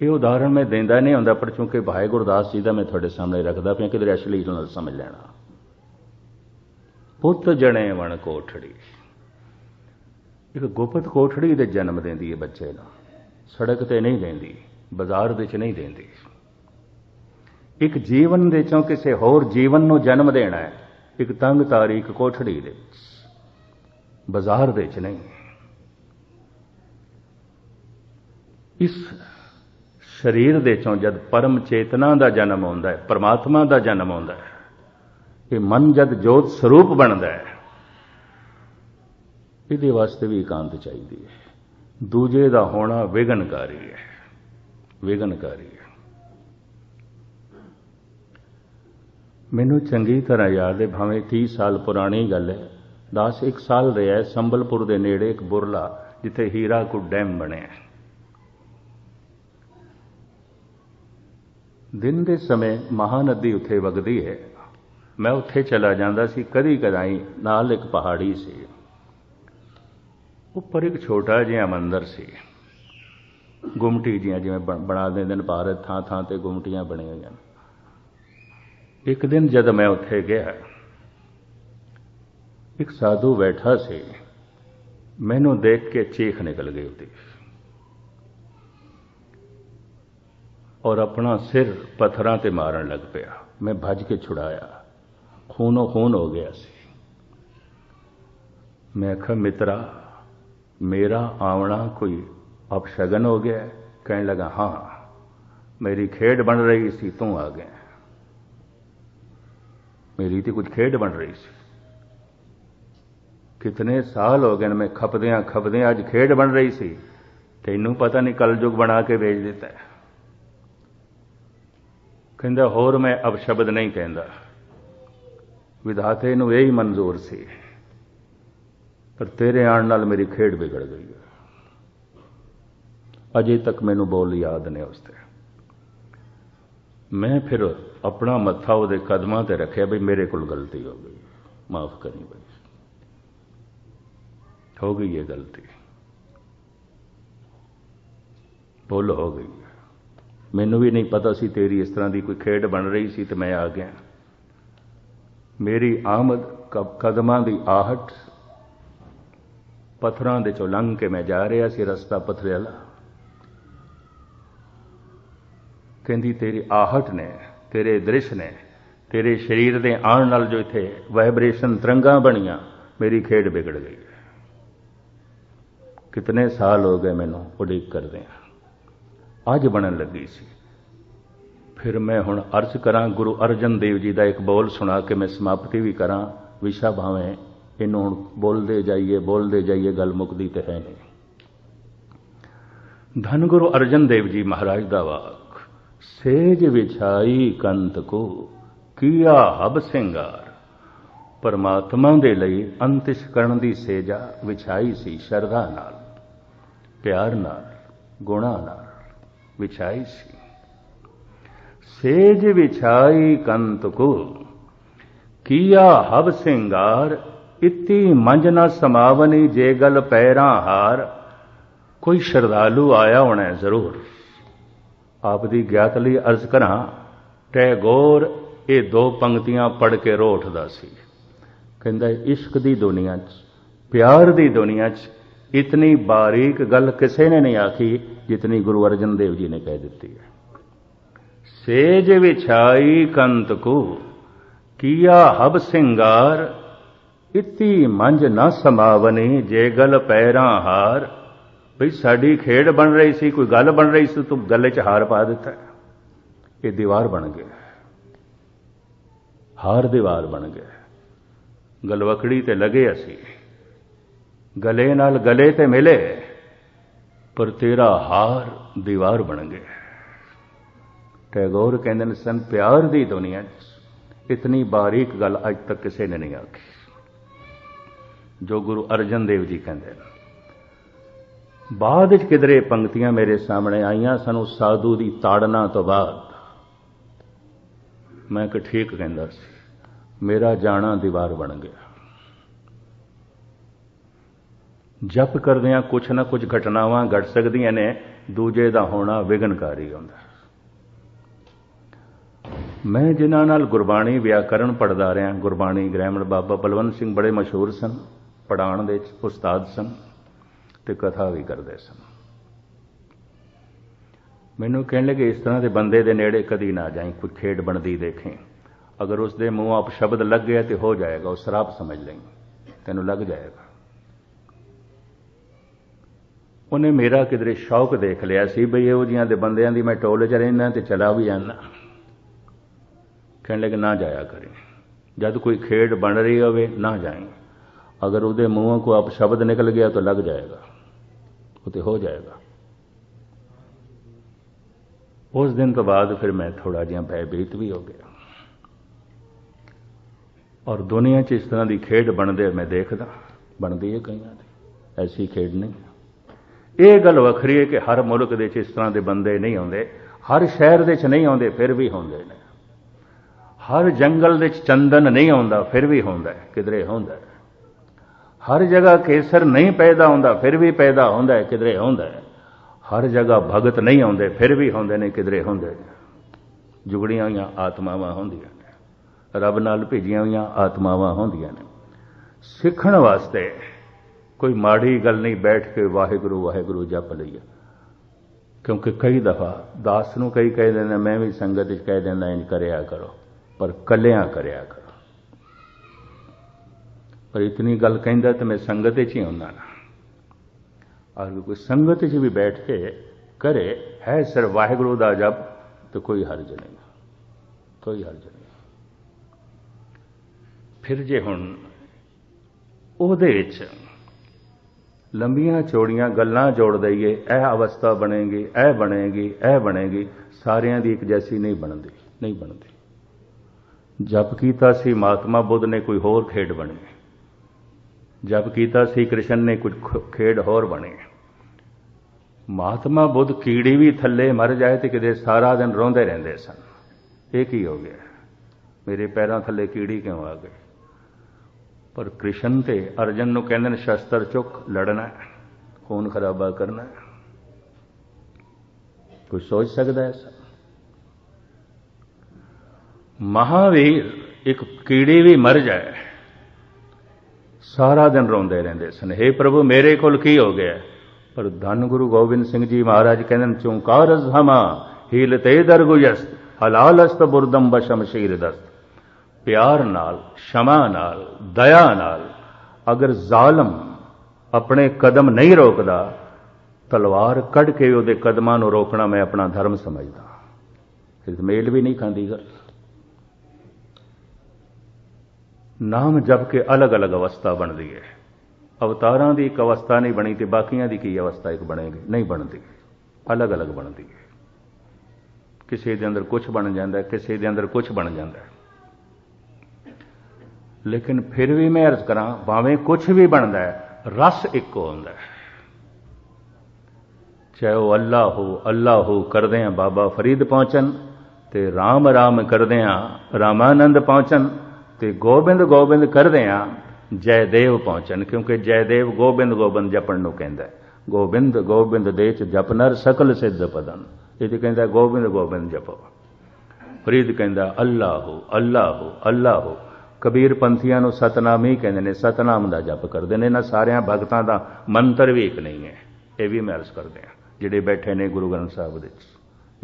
ਇਹ ਉਦਾਹਰਣ ਮੈਂ ਦਿੰਦਾ ਨਹੀਂ ਹੁੰਦਾ, ਪਰ ਚੂੰਕਿ ਭਾਈ ਗੁਰਦਾਸ ਜੀ ਦਾ ਮੈਂ ਤੁਹਾਡੇ ਸਾਹਮਣੇ ਰੱਖਦਾ ਪਿਆ, ਕਿਧਰ ਅਸ਼ਲੀਲ ਨਾਲ ਸਮਝ ਲੈਣਾ। ਪੁੱਤ ਜਣੇ ਵਣ ਕੋਠੜੀ। ਇੱਕ ਗੁਪਤ ਕੋਠੜੀ ਦੇ ਜਨਮ ਦਿੰਦੀ ਹੈ ਬੱਚੇ ਨੂੰ ਸੜਕ ਤੇ ਨਹੀਂ ਦਿੰਦੀ, ਬਾਜ਼ਾਰ ਵਿੱਚ ਨਹੀਂ ਦਿੰਦੀ। ਇੱਕ ਜੀਵਨ ਦੇ ਚੋਂ ਕਿਸੇ ਹੋਰ ਜੀਵਨ ਨੂੰ ਜਨਮ ਦੇਣਾ ਹੈ। ਇੱਕ ਤੰਗ ਤਾਰੀਖ ਕੋਠੜੀ ਦੇ ਬਾਜ਼ਾਰ ਦੇ ਵਿੱਚ ਨਹੀਂ। ਇਸ ਸਰੀਰ ਦੇ ਚੋਂ ਜਦ ਪਰਮ ਚੇਤਨਾ ਦਾ ਜਨਮ ਆਉਂਦਾ ਹੈ, ਪਰਮਾਤਮਾ ਦਾ ਜਨਮ ਆਉਂਦਾ ਹੈ, ਇਹ ਮਨ ਜਦ ਜੋਤ ਸਰੂਪ ਬਣਦਾ ਹੈ, ਇਹਦੇ ਵਾਸਤੇ ਵੀ ਇਕਾਂਤ ਚਾਹੀਦੀ ਹੈ। ਦੂਜੇ ਦਾ ਹੋਣਾ ਵਿਗਨਕਾਰੀ ਹੈ ਵਿਗਨਕਾਰੀ ਹੈ। ਮੈਨੂੰ ਚੰਗੀ ਤਰ੍ਹਾਂ ਯਾਦ ਹੈ, ਭਾਵੇਂ 30 ਸਾਲ ਪੁਰਾਣੀ ਗੱਲ ਹੈ 10 ਇੱਕ ਸਾਲ ਰਿਹਾ ਸੰਬਲਪੁਰ ਦੇ ਨੇੜੇ ਇੱਕ ਬੁਰਲਾ, ਜਿੱਥੇ ਹੀਰਾ ਹੀਰਾਕੁੱਡ ਡੈਮ ਬਣਿਆ ਦਿਨ ਦੇ ਸਮੇਂ ਮਹਾਨਦੀ ਉੱਥੇ ਵਗਦੀ ਹੈ। ਮੈਂ ਉੱਥੇ ਚਲਾ ਜਾਂਦਾ ਸੀ, ਕਦੀ ਕਦਾਈ ਨਾਲ ਇੱਕ ਪਹਾੜੀ ਸੀ। ਉੱਪਰ ਇੱਕ ਛੋਟਾ ਜਿਹਾ ਮੰਦਿਰ ਸੀ। ਗੁੰਮਟੀ ਜੀਆਂ ਜਿਵੇਂ ਬਣ- ਬਣਾ ਦਿੰਦੇ ਨੇ ਭਾਰਤ ਥਾਂ ਥਾਂ ਤੇ ਗੁੰਮਟੀਆਂ ਬਣੀਆਂ ਹੋਈਆਂ ਇੱਕ ਦਿਨ ਜਦ ਮੈਂ ਉੱਥੇ ਗਿਆ, ਇੱਕ ਸਾਧੂ ਬੈਠਾ ਸੀ। ਮੈਨੂੰ ਦੇਖ ਕੇ ਚੀਖ ਨਿਕਲ ਗਈ ਉਹਦੀ। ਔਰ ਆਪਣਾ ਸਿਰ ਪੱਥਰਾਂ ਤੇ ਮਾਰਨ ਲੱਗ ਪਿਆ ਮੈਂ ਭੱਜ ਕੇ ਛੁਡਾਇਆ ਖੂਨੋ ਖੂਨ ਹੋ ਗਿਆ ਸੀ ਮੈਂ ਆਖਿਆ ਮਿੱਤਰਾ ਮੇਰਾ ਆਉਣਾ ਕੋਈ ਅਪਸ਼ਗਨ ਹੋ ਗਿਆ ਹੈ? ਕਹਿਣ ਲੱਗਾ ਹਾਂ ਮੇਰੀ ਖੇਡ ਬਣ ਰਹੀ ਸੀ ਤੂੰ ਆ ਗਿਆ ਮੇਰੀ ਤੇ ਕੁਝ ਖੇਡ ਬਣ ਰਹੀ ਸੀ ਕਿਤਨੇ ਸਾਲ ਹੋ ਗਏ ਨੇ ਮੈਂ ਖਪਦਿਆਂ ਖਪਦਿਆਂ ਅੱਜ ਖੇਡ ਬਣ ਰਹੀ ਸੀ ਤੈਨੂੰ ਪਤਾ ਨਹੀਂ ਕਲਯੁਗ ਬਣਾ ਕੇ ਵੇਚ ਦਿੱਤਾ ਹੈ। ਕਹਿੰਦਾ, ਹੋਰ ਮੈਂ ਅਬਸ਼ਬਦ ਨਹੀਂ ਕਹਿੰਦਾ। ਵਿਧਾਤੇ ਨੂੰ ਇਹੀ ਮਨਜ਼ੂਰ ਸੀ ਪਰ ਤੇਰੇ ਆਉਣ ਨਾਲ ਮੇਰੀ ਖੇਡ ਵਿਗੜ ਗਈ ਹੈ। ਅਜੇ ਤੱਕ ਮੈਨੂੰ ਬੋਲ ਯਾਦ ਨੇ ਉਸ ਤੇ। ਮੈਂ ਫਿਰ ਆਪਣਾ ਮੱਥਾ ਉਹਦੇ ਕਦਮਾਂ ਤੇ ਰੱਖਿਆ ਵੀ ਮੇਰੇ ਕੋਲ ਗਲਤੀ ਹੋ ਗਈ। ਮਾਫ ਕਰੀ ਬਈ। ਹੋ ਗਈ ਇਹ ਗਲਤੀ। ਭੁੱਲ ਹੋ ਗਈ। ਮੈਨੂੰ ਵੀ ਨਹੀਂ ਪਤਾ ਸੀ ਤੇਰੀ ਇਸ ਤਰ੍ਹਾਂ ਦੀ ਕੋਈ ਖੇਡ ਬਣ ਰਹੀ ਸੀ ਤੇ ਮੈਂ ਆ ਗਿਆ। ਮੇਰੀ ਆਮਦ ਕਦਮਾਂ ਦੀ ਆਹਟ ਪੱਥਰਾਂ ਦੇ ਚੋਂ ਲੰਘ ਕੇ ਮੈਂ ਜਾ ਰਿਹਾ ਸੀ ਰਸਤਾ ਪੱਥਰੇ ਕਹਿੰਦੀ, ਤੇਰੀ ਆਹਟ ਨੇ, ਤੇਰੇ ਦ੍ਰਿਸ਼ ਨੇ, ਤੇਰੇ ਸਰੀਰ ਦੇ ਆਉਣ ਨਾਲ ਜੋ ਇੱਥੇ ਵਾਈਬ੍ਰੇਸ਼ਨ ਤਰੰਗਾਂ ਬਣੀਆਂ, ਮੇਰੀ ਖੇਡ ਵਿਗੜ ਗਈ। ਕਿਤਨੇ ਸਾਲ ਹੋ ਗਏ ਮੈਨੂੰ ਉਡੀਕ ਕਰਦੇ ਆ। ਅੱਜ ਬਣਨ ਲੱਗੀ ਸੀ। ਫਿਰ ਮੈਂ ਹੁਣ ਅਰਜ਼ ਕਰਾਂ, ਗੁਰੂ ਅਰਜਨ ਦੇਵ ਜੀ ਦਾ ਇੱਕ ਬੋਲ ਸੁਣਾ ਕੇ ਮੈਂ ਸਮਾਪਤੀ ਵੀ ਕਰਾਂ। ਵਿਸ਼ਾ ਭਾਵੇਂ ਇਹਨੂੰ ਹੁਣ ਬੋਲਦੇ ਜਾਈਏ ਬੋਲਦੇ ਜਾਈਏ, ਗੱਲ ਮੁੱਕਦੀ ਤੇ ਹੈ ਨਹੀਂ। ਧੰਨ ਗੁਰੂ ਅਰਜਨ ਦੇਵ ਜੀ ਮਹਾਰਾਜ ਦਾ ਵਾਕ, ਸੇਜ ਵਿਛਾਈ ਕੰਤ ਕੋ, ਕੀਆ ਹਬ ਸਿੰਗਾਰ। ਪਰਮਾਤਮਾ ਦੇ ਲਈ ਅੰਤਿਸ਼ ਕਰਨ ਦੀ ਸੇਜਾ ਵਿਛਾਈ ਸੀ ਸ਼ਰਧਾ ਨਾਲ, ਪਿਆਰ ਨਾਲ, ਗੁਣਾ ਨਾਲ। ਵਿਛਾਈ ਸੀ। ਸੇਜ ਵਿਛਾਈ ਕੰਤ ਕੋ ਕੀਆ ਹਬ ਸਿੰਗਾਰ, ਇਤੀ ਮੰਜ ਨਾ ਸਮਾਵਨੀ ਜੇ ਗਲ ਪੈਰਾਂ ਹਾਰ। ਕੋਈ ਸ਼ਰਧਾਲੂ ਆਇਆ ਹੋਣਾ ਜ਼ਰੂਰ। ਆਪ ਦੀ ਗਿਆਤ ਲਈ ਅਰਜ਼ ਕਰਾਂ ਟੈਗੋਰ ਇਹ ਦੋ ਪੰਕਤੀਆਂ ਪੜ ਕੇ ਰੋ ਉੱਠਦਾ ਸੀ। ਕਹਿੰਦਾ, ਇਸ਼ਕ ਦੀ ਦੁਨੀਆ 'ਚ, ਪਿਆਰ ਦੀ ਦੁਨੀਆ 'ਚ ਇਤਨੀ ਬਾਰੀਕ ਗੱਲ ਕਿਸੇ ਨੇ ਨਹੀਂ ਆਖੀ ਜਿਤਨੀ ਗੁਰੂ ਅਰਜਨ ਦੇਵ ਜੀ ਨੇ ਕਹਿ ਦਿੱਤੀ ਹੈ ਸੇਜ ਵਿਛਾਈ ਕੰਤ ਕੋ ਕੀਆ ਹਬ ਸਿੰਗਾਰ ਇਤੀ ਮੰਜ ਨਾ ਸਮਾਵਨੀ ਜੇ ਗਲ ਪੈਰਾਂ ਹਾਰ ਭਈ ਸਾਡੀ ਖੇਡ ਬਣ ਰਹੀ ਸੀ ਕੋਈ ਗੱਲ ਬਣ ਰਹੀ ਸੀ ਤੂੰ ਗੱਲੇ 'ਚ ਹਾਰ ਪਾ ਦਿੱਤਾ ਇਹ ਦੀਵਾਰ ਬਣ ਗਿਆ ਹਾਰ ਦੀਵਾਰ ਬਣ ਗਿਆ ਗਲਵਕੜੀ ਤੇ ਲਗੇ ਅਸੀਂ ਗਲੇ ਨਾਲ ਗਲੇ ਤੇ ਮਿਲੇ, ਪਰ ਤੇਰਾ ਹਾਰ ਦੀਵਾਰ ਬਣ ਗਿਆ। ਟੈਗੋਰ ਕਹਿੰਦੇ ਨੇ ਸਨ ਪਿਆਰ ਦੀ ਦੁਨੀਆ 'ਚ ਇਤਨੀ ਬਾਰੀਕ ਗੱਲ ਅੱਜ ਤੱਕ ਕਿਸੇ ਨੇ ਨਹੀਂ ਆਖੀ। ਜੋ ਗੁਰੂ ਅਰਜਨ ਦੇਵ ਜੀ ਕਹਿੰਦੇ ਨੇ, ਬਾਅਦ ਵਿੱਚ ਕਿਧਰੇ ਪੰਕਤੀਆਂ ਮੇਰੇ ਸਾਹਮਣੇ ਆਈਆਂ ਸਾਨੂੰ ਸਾਧੂ ਦੀ ਤਾੜਨਾ ਤੋਂ ਬਾਅਦ। ਮੈਂ ਕਿ ਠੀਕ ਕਹਿੰਦਾ ਸੀ, ਮੇਰਾ ਜਾਣਾ ਦੀਵਾਰ ਬਣ ਗਿਆ। ਜਪ ਕਰਦਿਆਂ ਕੁਝ ਨਾ ਕੁਝ ਘਟਨਾਵਾਂ ਘਟ ਸਕਦੀਆਂ ਨੇ, ਦੂਜੇ ਦਾ ਹੋਣਾ ਵਿਗਨਕਾਰੀ ਹੁੰਦਾ। ਮੈਂ ਜਿਨ੍ਹਾਂ ਨਾਲ ਗੁਰਬਾਣੀ ਵਿਆਕਰਣ ਪੜਦਾ ਰਿਹਾ, ਗੁਰਬਾਣੀ ਗ੍ਰਾਮਰ ਬਾਬਾ ਬਲਵੰਤ ਸਿੰਘ ਬੜੇ ਮਸ਼ਹੂਰ ਸਨ ਪੜਾਉਣ ਦੇ ਉਸਤਾਦ ਸਨ ਤੇ ਕਥਾ ਵੀ ਕਰਦੇ ਸਨ। ਮੈਨੂੰ ਕਹਿਣ ਲੱਗੇ, ਇਸ ਤਰ੍ਹਾਂ ਦੇ ਬੰਦੇ ਦੇ ਨੇੜੇ ਕਦੀ ਨਾ ਜਾਈ, ਕੋਈ ਖੇਡ ਬਣਦੀ ਦੇਖੇ। ਅਗਰ ਉਸ ਦੇ ਮੂੰਹ ਆਪ ਸ਼ਬਦ ਲੱਗ ਗਿਆ ਤੇ ਹੋ ਜਾਏਗਾ, ਉਹ ਸ਼ਰਾਪ ਸਮਝ ਲਈ, ਤੈਨੂੰ ਲੱਗ ਜਾਏਗਾ। ਉਹਨੇ ਮੇਰਾ ਕਿਧਰੇ ਸ਼ੌਕ ਦੇਖ ਲਿਆ ਸੀ ਬਈ ਇਹੋ ਜੀਆਂ ਦੇ ਬੰਦਿਆਂ ਦੀ ਮੈਂ ਟੋਲੇ 'ਚ ਰਹਿਣਾ ਤੇ ਚਲਾ ਵੀ ਜਾਂਦਾ। ਕਹਿਣ ਲੱਗੇ, ਨਾ ਜਾਇਆ ਕਰੇ। ਜਦ ਕੋਈ ਖੇਡ ਬਣ ਰਹੀ ਹੋਵੇ, ਨਾ ਜਾਏ ਅਗਰ ਉਹਦੇ ਮੂੰਹੋਂ ਕੋ ਆਪ ਸ਼ਬਦ ਨਿਕਲ ਗਿਆ ਤਾਂ ਲੱਗ ਜਾਏਗਾ। ਉਹ ਤੇ ਹੋ ਜਾਏਗਾ। ਉਸ ਦਿਨ ਤੋਂ ਬਾਅਦ ਫਿਰ ਮੈਂ ਥੋੜਾ ਜਿਹਾ ਭੈਭੀਤ ਵੀ ਹੋ ਗਿਆ। ਔਰ ਦੁਨੀਆ 'ਚ ਇਸ ਤਰ੍ਹਾਂ ਦੀ ਖੇਡ ਬਣਦੇ ਮੈਂ ਦੇਖਦਾ। ਬਣਦੀ ਹੈ ਕਈਆਂ ਦੀ। ਐਸੀ ਖੇਡ ਨਹੀਂ। ਇਹ ਗੱਲ ਵੱਖਰੀ ਹੈ ਕਿ ਹਰ ਮੁਲਕ ਦੇ 'ਚ ਇਸ ਤਰ੍ਹਾਂ ਦੇ ਬੰਦੇ ਨਹੀਂ ਆਉਂਦੇ, ਹਰ ਸ਼ਹਿਰ ਦੇ ਵਿੱਚ ਨਹੀਂ ਆਉਂਦੇ, ਫਿਰ ਵੀ ਹੁੰਦੇ ਨੇ। ਹਰ ਜੰਗਲ ਦੇ ਵਿੱਚ ਚੰਦਨ ਨਹੀਂ ਆਉਂਦਾ, ਫਿਰ ਵੀ ਹੁੰਦਾ ਕਿਧਰੇ ਹੁੰਦਾ ਹਰ ਜਗ੍ਹਾ ਕੇਸਰ ਨਹੀਂ ਪੈਦਾ ਹੁੰਦਾ, ਫਿਰ ਵੀ ਪੈਦਾ ਹੁੰਦਾ ਕਿਧਰੇ ਹੁੰਦਾ ਹਰ ਜਗ੍ਹਾ ਭਗਤ ਨਹੀਂ ਆਉਂਦੇ, ਫਿਰ ਵੀ ਹੁੰਦੇ ਨੇ, ਕਿਧਰੇ ਹੁੰਦੇ ਜੁਗੜੀਆਂ ਹੋਈਆਂ ਆਤਮਾਵਾਂ ਹੁੰਦੀਆਂ ਨੇ। ਰੱਬ ਨਾਲ ਭੇਜੀਆਂ ਹੋਈਆਂ ਆਤਮਾਵਾਂ ਹੁੰਦੀਆਂ ਨੇ। ਸਿੱਖਣ ਵਾਸਤੇ ਕੋਈ ਮਾੜੀ ਗੱਲ ਨਹੀਂ, ਬੈਠ ਕੇ ਵਾਹਿਗੁਰੂ ਵਾਹਿਗੁਰੂ ਜਪ ਲਈਏ ਕਿਉਂਕਿ ਕਈ ਦਫਾ ਦਾਸ ਨੂੰ ਕਈ ਕਹਿ ਦਿੰਦੇ ਮੈਂ ਵੀ ਸੰਗਤ ਵਿੱਚ ਕਹਿ ਦਿੰਦਾ, ਇੰਜ ਕਰਿਆ ਕਰੋ, ਪਰ ਕੱਲਿਆਂ ਕਰਿਆ ਕਰੋ। ਪਰ ਇਤਨੀ ਗੱਲ ਕਹਿੰਦਾ ਤੇ ਮੈਂ ਸੰਗਤ ਵਿੱਚ ਹੀ ਹੁੰਦਾ ਨਾ। ਔਰ ਕੋਈ ਸੰਗਤ ਵਿੱਚ ਵੀ ਬੈਠ ਕੇ ਕਰੇ, ਹੈ ਸਰ ਵਾਹਿਗੁਰੂ ਦਾ ਜਪ, ਤੇ ਕੋਈ ਹਰਜ ਨਹੀਂ। ਕੋਈ ਹਰਜ ਨਹੀਂ। ਫਿਰ ਜੇ ਹੁਣ ਉਹਦੇ ਵਿੱਚ ਲੰਬੀਆਂ ਚੌੜੀਆਂ ਗੱਲਾਂ ਜੋੜ ਦਈਏ, ਇਹ ਅਵਸਥਾ ਬਣੇਗੀ, ਇਹ ਬਣੇਗੀ ਇਹ ਬਣੇਗੀ, ਸਾਰਿਆਂ ਦੀ ਇੱਕ ਜੈਸੀ ਨਹੀਂ ਬਣਦੀ ਨਹੀਂ ਬਣਦੀ। ਜਪ ਕੀਤਾ ਸੀ ਮਹਾਤਮਾ ਬੁੱਧ ਨੇ ਕੋਈ ਹੋਰ ਖੇਡ ਬਣੀ। ਜਪ ਕੀਤਾ ਸੀ ਕ੍ਰਿਸ਼ਨ ਨੇ ਕੁਝ ਖੇਡ ਹੋਰ ਬਣੇ। ਮਹਾਤਮਾ ਬੁੱਧ ਕੀੜੀ ਵੀ ਥੱਲੇ ਮਰ ਜਾਏ ਤੇ ਕਿਤੇ ਸਾਰਾ ਦਿਨ ਰੋਂਦੇ ਰਹਿੰਦੇ ਸਨ। ਇਹ ਕੀ ਹੋ ਗਿਆ? ਮੇਰੇ ਪੈਰਾਂ ਥੱਲੇ ਕੀੜੀ ਕਿਉਂ ਆ ਗਈ? ਪਰ ਕ੍ਰਿਸ਼ਨ ਤੇ ਅਰਜਨ ਨੂੰ ਕਹਿੰਦੇ ਨੇ, ਸ਼ਸਤਰ ਚੁੱਕ, ਲੜਨਾ ਖੂਨ ਖਰਾਬਾ ਕਰਨਾ ਕੋਈ ਸੋਚ ਸਕਦਾ ਹੈ ਮਹਾਵੀਰ ਇੱਕ ਕੀੜੀ ਵੀ ਮਰ ਜਾਏ, ਸਾਰਾ ਦਿਨ ਰੋਂਦੇ ਰਹਿੰਦੇ ਸਨ। हे ਪ੍ਰਭੂ, ਮੇਰੇ ਕੋਲ ਕੀ ਹੋ ਗਿਆ? ਪਰ ਧੰਨ ਗੁਰੂ ਗੋਬਿੰਦ ਸਿੰਘ ਜੀ ਮਹਾਰਾਜ ਕਹਿੰਦੇ ਨੇ ਚੁੰਕਾਰਸ ਹਮਾ ਹੀਲਤੇ ਦਰਗੁਯਸ ਹਲਾਲਸਤ ਬੁਰਦਮ ਬਸ਼ਮਸ਼ੀਰ ਦਸਤ। ਪਿਆਰ ਨਾਲ, ਸ਼ਮਾ ਨਾਲ, ਦਇਆ ਨਾਲ, ਅਗਰ ਜ਼ਾਲਮ ਆਪਣੇ ਕਦਮ ਨਹੀਂ ਰੋਕਦਾ, ਤਲਵਾਰ ਕੱਢ ਕੇ ਉਹਦੇ ਕਦਮਾਂ ਨੂੰ ਰੋਕਣਾ ਮੈਂ ਆਪਣਾ ਧਰਮ ਸਮਝਦਾ। ਫਿਰ ਮੇਲ ਵੀ ਨਹੀਂ ਖਾਂਦੀ ਗੱਲ। ਨਾਮ ਜਪ ਕੇ ਅਲੱਗ-ਅਲੱਗ ਅਵਸਥਾ ਬਣਦੀ ਹੈ। ਅਵਤਾਰਾਂ ਦੀ ਇੱਕ ਅਵਸਥਾ ਨਹੀਂ ਬਣੀ ਤੇ ਬਾਕੀਆਂ ਦੀ ਕੀ ਅਵਸਥਾ ਇੱਕ ਬਣੇਗੀ? ਨਹੀਂ ਬਣਦੀ। ਅਲੱਗ-ਅਲੱਗ ਬਣਦੀ ਹੈ। ਕਿਸੇ ਦੇ ਅੰਦਰ ਕੁਝ ਬਣ ਜਾਂਦਾ, ਕਿਸੇ ਦੇ ਅੰਦਰ ਕੁਝ ਬਣ ਜਾਂਦਾ ਲੇਕਿਨ ਫਿਰ ਵੀ ਮੈਂ ਅਰਜ਼ ਕਰਾਂ, ਭਾਵੇਂ ਕੁਝ ਵੀ ਬਣਦਾ ਹੈ, ਰਸ ਇੱਕੋ ਹੁੰਦਾ ਹੈ। ਚਾਹੇ ਉਹ ਅੱਲਾ ਹੋ ਅੱਲਾ ਹੋ ਕਰਦੇ ਆ ਬਾਬਾ ਫਰੀਦ ਪਹੁੰਚਣ ਤੇ ਰਾਮ ਰਾਮ ਕਰਦੇ ਆ ਰਾਮਾਨੰਦ ਪਹੁੰਚਣ ਤੇ ਗੋਬਿੰਦ ਗੋਬਿੰਦ ਕਰਦੇ ਆ ਜੈਦੇਵ ਪਹੁੰਚਣ, ਕਿਉਂਕਿ ਜੈਦੇਵ ਗੋਬਿੰਦ ਗੋਬਿੰਦ ਜਪਣ ਨੂੰ ਕਹਿੰਦਾ ਗੋਬਿੰਦ ਗੋਬਿੰਦ ਦੇ ਚ ਜਪਨਰ ਸਕਲ ਸਿੱਧ ਪਦਨ ਇਹ ਤੇ ਕਹਿੰਦਾ ਗੋਬਿੰਦ ਗੋਬਿੰਦ ਜਪੋ। ਫਰੀਦ ਕਹਿੰਦਾ, ਅੱਲਾ ਹੋ ਅੱਲਾ ਹੋ ਅੱਲਾ ਹੋ। ਕਬੀਰ ਪੰਥੀਆਂ ਨੂੰ ਸਤਨਾਮ ਹੀ ਕਹਿੰਦੇ ਨੇ, ਸਤਨਾਮ ਦਾ ਜਪ ਕਰਦੇ ਨੇ, ਇਹਨਾਂ ਸਾਰਿਆਂ ਭਗਤਾਂ ਦਾ ਮੰਤਰ ਵੀ ਇੱਕ ਨਹੀਂ ਹੈ। ਇਹ ਵੀ ਮੈਂ ਅਰਜ਼ ਕਰਦੇ ਆ ਜਿਹੜੇ ਬੈਠੇ ਨੇ ਗੁਰੂ ਗ੍ਰੰਥ ਸਾਹਿਬ ਦੇ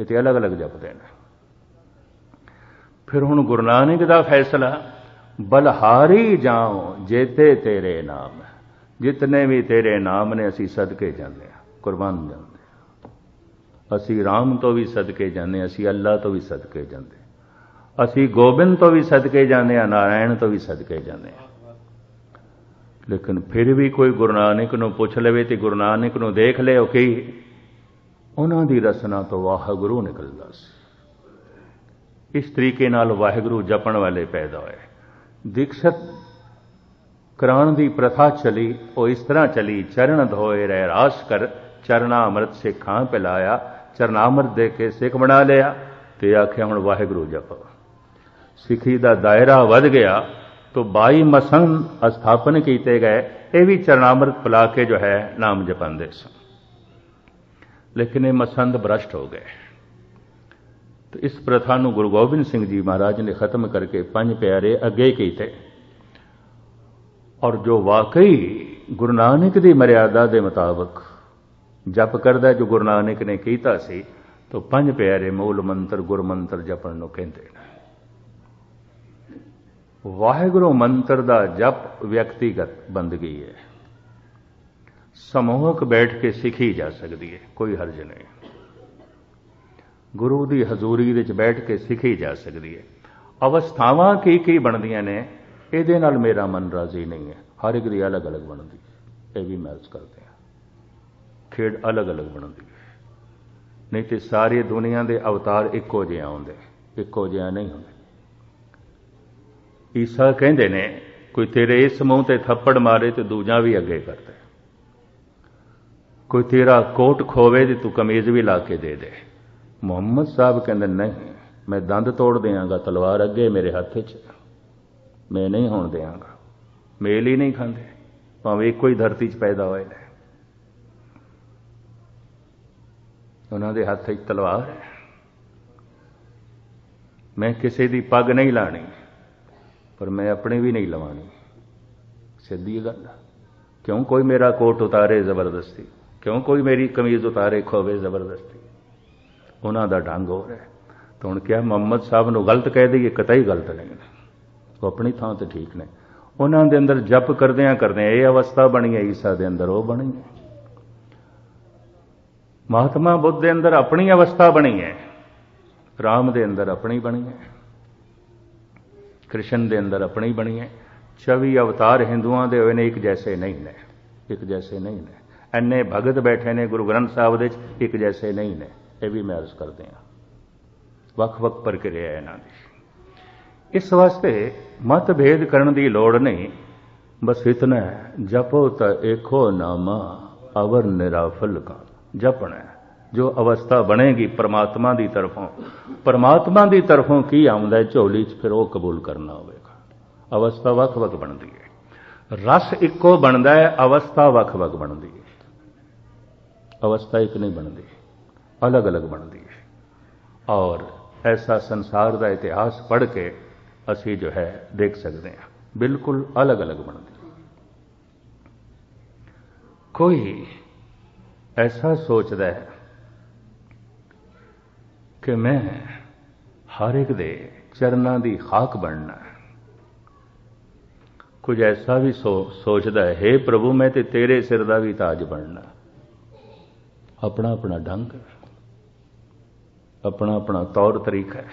ਇਹ ਤੇ ਅਲੱਗ-ਅਲੱਗ ਜਪਦੇ ਨੇ। ਫਿਰ ਹੁਣ ਗੁਰੂ ਨਾਨਕ ਦਾ ਫੈਸਲਾ ਬਲਹਾਰੀ ਜਾਉ ਜੇਤੇ ਤੇਰੇ ਨਾਮ। ਜਿਤਨੇ ਵੀ ਤੇਰੇ ਨਾਮ ਨੇ, ਅਸੀਂ ਸਦਕੇ ਜਾਂਦੇ ਆ ਕੁਰਬਾਨ ਜਾਂਦੇ ਆ ਅਸੀਂ ਰਾਮ ਤੋਂ ਵੀ ਸਦਕੇ ਜਾਂਦੇ ਅਸੀਂ ਅੱਲਾ ਤੋਂ ਵੀ ਸਦਕੇ ਜਾਂਦੇ ਅਸੀਂ ਗੋਬਿੰਦ ਤੋਂ ਵੀ ਸਦਕੇ ਜਾਂਦੇ ਆ ਨਾਰਾਇਣ ਤੋਂ ਵੀ ਸਦਕੇ ਜਾਂਦੇ ਆ ਲੇਕਿਨ ਫਿਰ ਵੀ ਕੋਈ ਗੁਰੂ ਨਾਨਕ ਨੂੰ ਪੁੱਛ ਲਵੇ ਤੇ ਗੁਰੂ ਨਾਨਕ ਨੂੰ ਦੇਖ ਲਿਓ ਕਿ? ਉਹਨਾਂ ਦੀ ਰਸਨਾ ਤੋਂ ਵਾਹਿਗੁਰੂ ਨਿਕਲਦਾ ਸੀ। ਇਸ ਤਰੀਕੇ ਨਾਲ ਵਾਹਿਗੁਰੂ ਜਪਣ ਵਾਲੇ ਪੈਦਾ ਹੋਏ। ਦੀਕਸ਼ਤ ਕਰਾਉਣ ਦੀ ਪ੍ਰਥਾ ਚਲੀ, ਉਹ ਇਸ ਤਰ੍ਹਾਂ ਚਲੀ, ਚਰਨ ਧੋਏ ਰਹਿ ਰਾਸ ਕਰ ਚਰਨਾ ਅੰਮ੍ਰਿਤ ਸਿੱਖਾਂ ਪਿਲਾਇਆ, ਚਰਨਾਮ੍ਰਿਤ ਦੇ ਕੇ ਸਿੱਖ ਬਣਾ ਲਿਆ ਤੇ ਆਖਿਆ ਹੁਣ ਵਾਹਿਗੁਰੂ ਜਪੋ। ਸਿੱਖੀ ਦਾ ਦਾਇਰਾ ਵੱਧ ਗਿਆ, ਤੋਂ 22 ਮਸੰਨ ਸਥਾਪਨ ਕੀਤੇ ਗਏ, ਇਹ ਵੀ ਚਰਨਾਮ੍ਰਿਤ ਪਿਲਾ ਕੇ ਜੋ ਹੈ, ਨਾਮ ਜਪਾਉਂਦੇ ਸਨ। ਲੇਕਿਨ ਇਹ ਮਸੰਦ ਭ੍ਰਸ਼ਟ ਹੋ ਗਏ। ਤੇ ਇਸ ਪ੍ਰਥਾ ਨੂੰ ਗੁਰੂ ਗੋਬਿੰਦ ਸਿੰਘ ਜੀ ਮਹਾਰਾਜ ਨੇ ਖਤਮ ਕਰਕੇ ਪੰਜ ਪਿਆਰੇ ਅੱਗੇ ਕੀਤੇ। ਔਰ ਜੋ ਵਾਕਈ ਗੁਰੂ ਨਾਨਕ ਦੀ ਮਰਿਆਦਾ ਦੇ ਮੁਤਾਬਕ ਜਪ ਕਰਦਾ ਜੋ ਗੁਰੂ ਨਾਨਕ ਨੇ ਕੀਤਾ ਸੀ, ਤਾਂ ਪੰਜ ਪਿਆਰੇ ਮੂਲ ਮੰਤਰ ਗੁਰ ਮੰਤਰ ਜਪਣ ਨੂੰ ਕਹਿੰਦੇ ਨੇ। ਵਾਹਿਗੁਰੂ ਮੰਤਰ ਦਾ ਜਪ ਵਿਅਕਤੀਗਤ ਬੰਦਗੀ ਹੈ। ਸਮੂਹਕ ਬੈਠ ਕੇ ਸਿੱਖੀ ਜਾ ਸਕਦੀ ਹੈ, ਕੋਈ ਹਰਜ ਨਹੀਂ। ਗੁਰੂ ਦੀ ਹਜ਼ੂਰੀ ਵਿੱਚ ਬੈਠ ਕੇ ਸਿੱਖੀ ਜਾ ਸਕਦੀ ਹੈ। ਅਵਸਥਾਵਾਂ ਕੀ ਕੀ ਬਣਦੀਆਂ ਨੇ, ਇਹਦੇ ਨਾਲ ਮੇਰਾ ਮਨ ਰਾਜ਼ੀ ਨਹੀਂ ਹੈ। ਹਰ ਇੱਕ ਦੀ ਅਲੱਗ-ਅਲੱਗ ਬਣਦੀ ਹੈ। ਇਹ ਵੀ ਮੈਚ ਕਰਦੇ ਹਾਂ। ਖੇਡ ਅਲੱਗ-ਅਲੱਗ ਬਣਦੀ ਹੈ। ਨਹੀਂ ਤੇ ਸਾਰੀ ਦੁਨੀਆ ਦੇ ਅਵਤਾਰ ਇੱਕੋ ਜਿਹੇ ਆਉਂਦੇ, ਇੱਕੋ ਜਿਹਾ ਨਹੀਂ ਹੁੰਦੇ। ਈਸਾ ਕਹਿੰਦੇ ਨੇ, ਕੋਈ ਤੇਰੇ ਇਸ ਮੂੰਹ ਤੇ ਥੱਪੜ ਮਾਰੇ ਤੇ ਦੂਜਾ ਵੀ ਅੱਗੇ ਕਰਦਾ ਕੋਈ ਤੇਰਾ ਕੋਟ ਖੋਵੇ ਤੇ ਤੂੰ ਕਮੀਜ਼ ਵੀ ਲਾ ਕੇ ਦੇ ਦੇ। ਮੁਹੰਮਦ ਸਾਹਿਬ ਕਹਿੰਦੇ, ਨਹੀਂ, ਮੈਂ ਦੰਦ ਤੋੜ ਦਿਆਂਗਾ, ਤਲਵਾਰ ਅੱਗੇ ਮੇਰੇ ਹੱਥ 'ਚ। ਮੈਂ ਨਹੀਂ ਹੋਣ ਦਿਆਂਗਾ। ਮੇਲ ਹੀ ਨਹੀਂ ਖਾਂਦੇ। ਭਾਵੇਂ ਇੱਕੋ ਹੀ ਧਰਤੀ 'ਚ ਪੈਦਾ ਹੋਏ ਨੇ। ਉਹਨਾਂ ਦੇ ਹੱਥ 'ਚ ਤਲਵਾਰ ਹੈ। ਮੈਂ ਕਿਸੇ ਦੀ ਪੱਗ ਨਹੀਂ ਲਾਣੀ। ਪਰ ਮੈਂ ਆਪਣੀ ਵੀ ਨਹੀਂ ਲਵਾਣੀ ਸਿੱਧੀ ਗੱਲ ਕਿਉਂ ਕੋਈ ਮੇਰਾ ਕੋਟ ਉਤਾਰੇ ਜ਼ਬਰਦਸਤੀ? ਕਿਉਂ ਕੋਈ ਮੇਰੀ ਕਮੀਜ਼ ਉਤਾਰੇ ਖੋਵੇ ਜ਼ਬਰਦਸਤੀ? ਉਹਨਾਂ ਦਾ ਢੰਗ ਹੋ। ਰਿਹਾ ਤਾਂ ਹੁਣ ਕਿਹਾ ਮੁਹੰਮਦ ਸਾਹਿਬ ਨੂੰ ਗਲਤ ਕਹਿ ਦਈਏ, ਕਤਈ ਗਲਤ ਨਹੀਂ ਨੇ। ਉਹ ਆਪਣੀ ਥਾਂ ਤੇ ਠੀਕ ਨੇ। ਉਹਨਾਂ ਦੇ ਅੰਦਰ ਜਪ ਕਰਦਿਆਂ ਕਰਦਿਆਂ ਇਹ ਅਵਸਥਾ ਬਣੀ ਹੈ, ਈਸਾ ਦੇ ਅੰਦਰ ਉਹ ਬਣੀ ਹੈ। ਮਹਾਤਮਾ ਬੁੱਧ ਦੇ ਅੰਦਰ ਆਪਣੀ ਅਵਸਥਾ ਬਣੀ ਹੈ। ਰਾਮ ਦੇ ਅੰਦਰ ਆਪਣੀ ਬਣੀ ਹੈ। ਕ੍ਰਿਸ਼ਨ ਦੇ ਅੰਦਰ ਆਪਣੀ ਬਣੀ ਹੈ। 24 ਅਵਤਾਰ ਹਿੰਦੂਆਂ ਦੇ ਹੋਏ ਨੇ, ਇੱਕ ਜੈਸੇ ਨਹੀਂ ਨੇ। ਇੱਕ ਜੈਸੇ ਨਹੀਂ ਨੇ। ਐਨੇ ਭਗਤ ਬੈਠੇ ਨੇ ਗੁਰੂ ਗ੍ਰੰਥ ਸਾਹਿਬ ਦੇ ਵਿੱਚ, ਇੱਕ ਜੈਸੇ ਨਹੀਂ ਨੇ। ਇਹ ਵੀ ਮੈਂ ਅਰਜ਼ ਕਰਦੇ ਹਾਂ। ਵੱਖ-ਵੱਖ ਪ੍ਰਕਿਰਿਆ ਹੈ ਇਹਨਾਂ ਦੀ। ਇਸ ਵਾਸਤੇ ਮਤਭੇਦ ਕਰਨ ਦੀ ਲੋੜ ਨਹੀਂ। ਬਸ ਇਤਨਾ ਹੈ, ਜਪੋ ਤਾਂ ਏਕੋ ਨਾਮਾ, ਅਵਰ ਨਿਰਾਫਲ ਕਾ ਜਪਣਾ ਜੋ ਅਵਸਥਾ ਬਣੇਗੀ ਪਰਮਾਤਮਾ ਦੀ ਤਰਫੋਂ, ਪਰਮਾਤਮਾ ਦੀ ਤਰਫੋਂ ਕੀ ਆਉਂਦਾ ਝੋਲੀ 'ਚ ਫਿਰ ਉਹ ਕਬੂਲ ਕਰਨਾ ਹੋਵੇਗਾ। ਅਵਸਥਾ ਵੱਖ-ਵੱਖ ਬਣਦੀ ਹੈ। ਰਸ ਇੱਕੋ ਬਣਦਾ ਹੈ, ਅਵਸਥਾ ਵੱਖ-ਵੱਖ ਬਣਦੀ ਹੈ। ਅਵਸਥਾ ਇੱਕ ਨਹੀਂ ਬਣਦੀ, ਅਲੱਗ-ਅਲੱਗ ਬਣਦੀ ਹੈ। ਔਰ ਐਸਾ ਸੰਸਾਰ ਦਾ ਇਤਿਹਾਸ ਪੜ੍ਹ ਕੇ ਅਸੀਂ ਜੋ ਹੈ, ਦੇਖ ਸਕਦੇ ਹਾਂ, ਬਿਲਕੁਲ ਅਲੱਗ-ਅਲੱਗ ਬਣਦੀ ਕੋਈ ਐਸਾ ਸੋਚਦਾ ਹੈ ਕਿ ਮੈਂ ਹਰ ਇੱਕ ਦੇ ਚਰਨਾਂ ਦੀ ਖਾਕ ਬਣਨਾ ਕੁਝ ਐਸਾ ਵੀ ਸੋਚਦਾ ਹੈ हे ਪ੍ਰਭੂ, ਮੈਂ ਤੇ ਤੇਰੇ ਸਿਰ ਦਾ ਵੀ ਤਾਜ ਬਣਨਾ ਆਪਣਾ ਆਪਣਾ ਢੰਗ ਆਪਣਾ ਆਪਣਾ ਤੌਰ ਤਰੀਕਾ ਹੈ।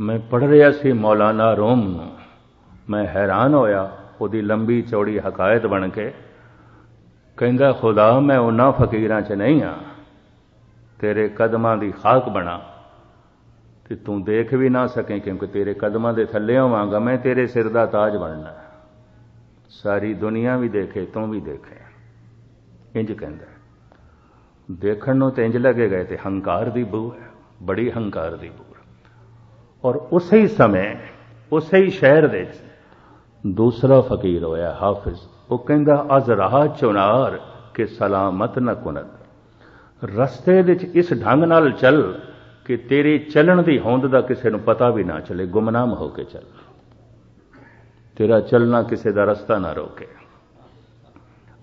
ਮੈਂ ਪੜ ਰਿਹਾ ਸੀ ਮੌਲਾਨਾ ਰੋਮ ਨੂੰ। ਮੈਂ ਹੈਰਾਨ ਹੋਇਆ, ਉਹਦੀ ਲੰਬੀ ਚੌੜੀ ਹਕਾਇਤ ਬਣ ਕੇ। ਕਹਿੰਦਾ, ਖੁਦਾ, ਮੈਂ ਉਹਨਾਂ ਫਕੀਰਾਂ 'ਚ ਨਹੀਂ ਆ। ਤੇਰੇ ਕਦਮਾਂ ਦੀ ਖਾਕ ਬਣਾ। ਤੇ ਤੂੰ ਦੇਖ ਵੀ ਨਾ ਸਕੇ ਕਿਉਂਕਿ ਤੇਰੇ ਕਦਮਾਂ ਦੇ ਥੱਲੇ ਹੋਵਾਂਗਾ ਮੈਂ ਤੇਰੇ ਸਿਰ ਦਾ ਤਾਜ ਬਣਨਾ। ਸਾਰੀ ਦੁਨੀਆ ਵੀ ਦੇਖੇ, ਤੂੰ ਵੀ ਦੇਖੇ। ਇੰਜ ਕਹਿੰਦਾ ਦੇਖਣ ਨੂੰ ਤੇ ਇੰਜ ਲੱਗੇਗਾ ਤੇ ਹੰਕਾਰ ਦੀ ਬੂ ਹੈ, ਬੜੀ ਹੰਕਾਰ ਦੀ ਬੂ ਔਰ ਉਸੇ ਹੀ ਸਮੇਂ, ਉਸੇ ਹੀ ਸ਼ਹਿਰ ਦੇ ਦੂਸਰਾ ਫਕੀਰ ਹੋਇਆ, ਹਾਫਿਜ਼। ਉਹ ਕਹਿੰਦਾ, ਅਜ਼ ਰਹਾ ਚੁਨਾਰ ਕਿ ਸਲਾਮਤ ਨਾ ਕੁਨਦ ਰਸਤੇ ਵਿੱਚ ਇਸ ਢੰਗ ਨਾਲ ਚੱਲ ਕਿ ਤੇਰੇ ਚੱਲਣ ਦੀ ਹੋਂਦ ਦਾ ਕਿਸੇ ਨੂੰ ਪਤਾ ਵੀ ਨਾ ਚੱਲੇ, ਗੁਮਨਾਮ ਹੋ ਕੇ ਚੱਲ। ਤੇਰਾ ਚੱਲਣਾ ਕਿਸੇ ਦਾ ਰਸਤਾ ਨਾ ਰੋਕੇ।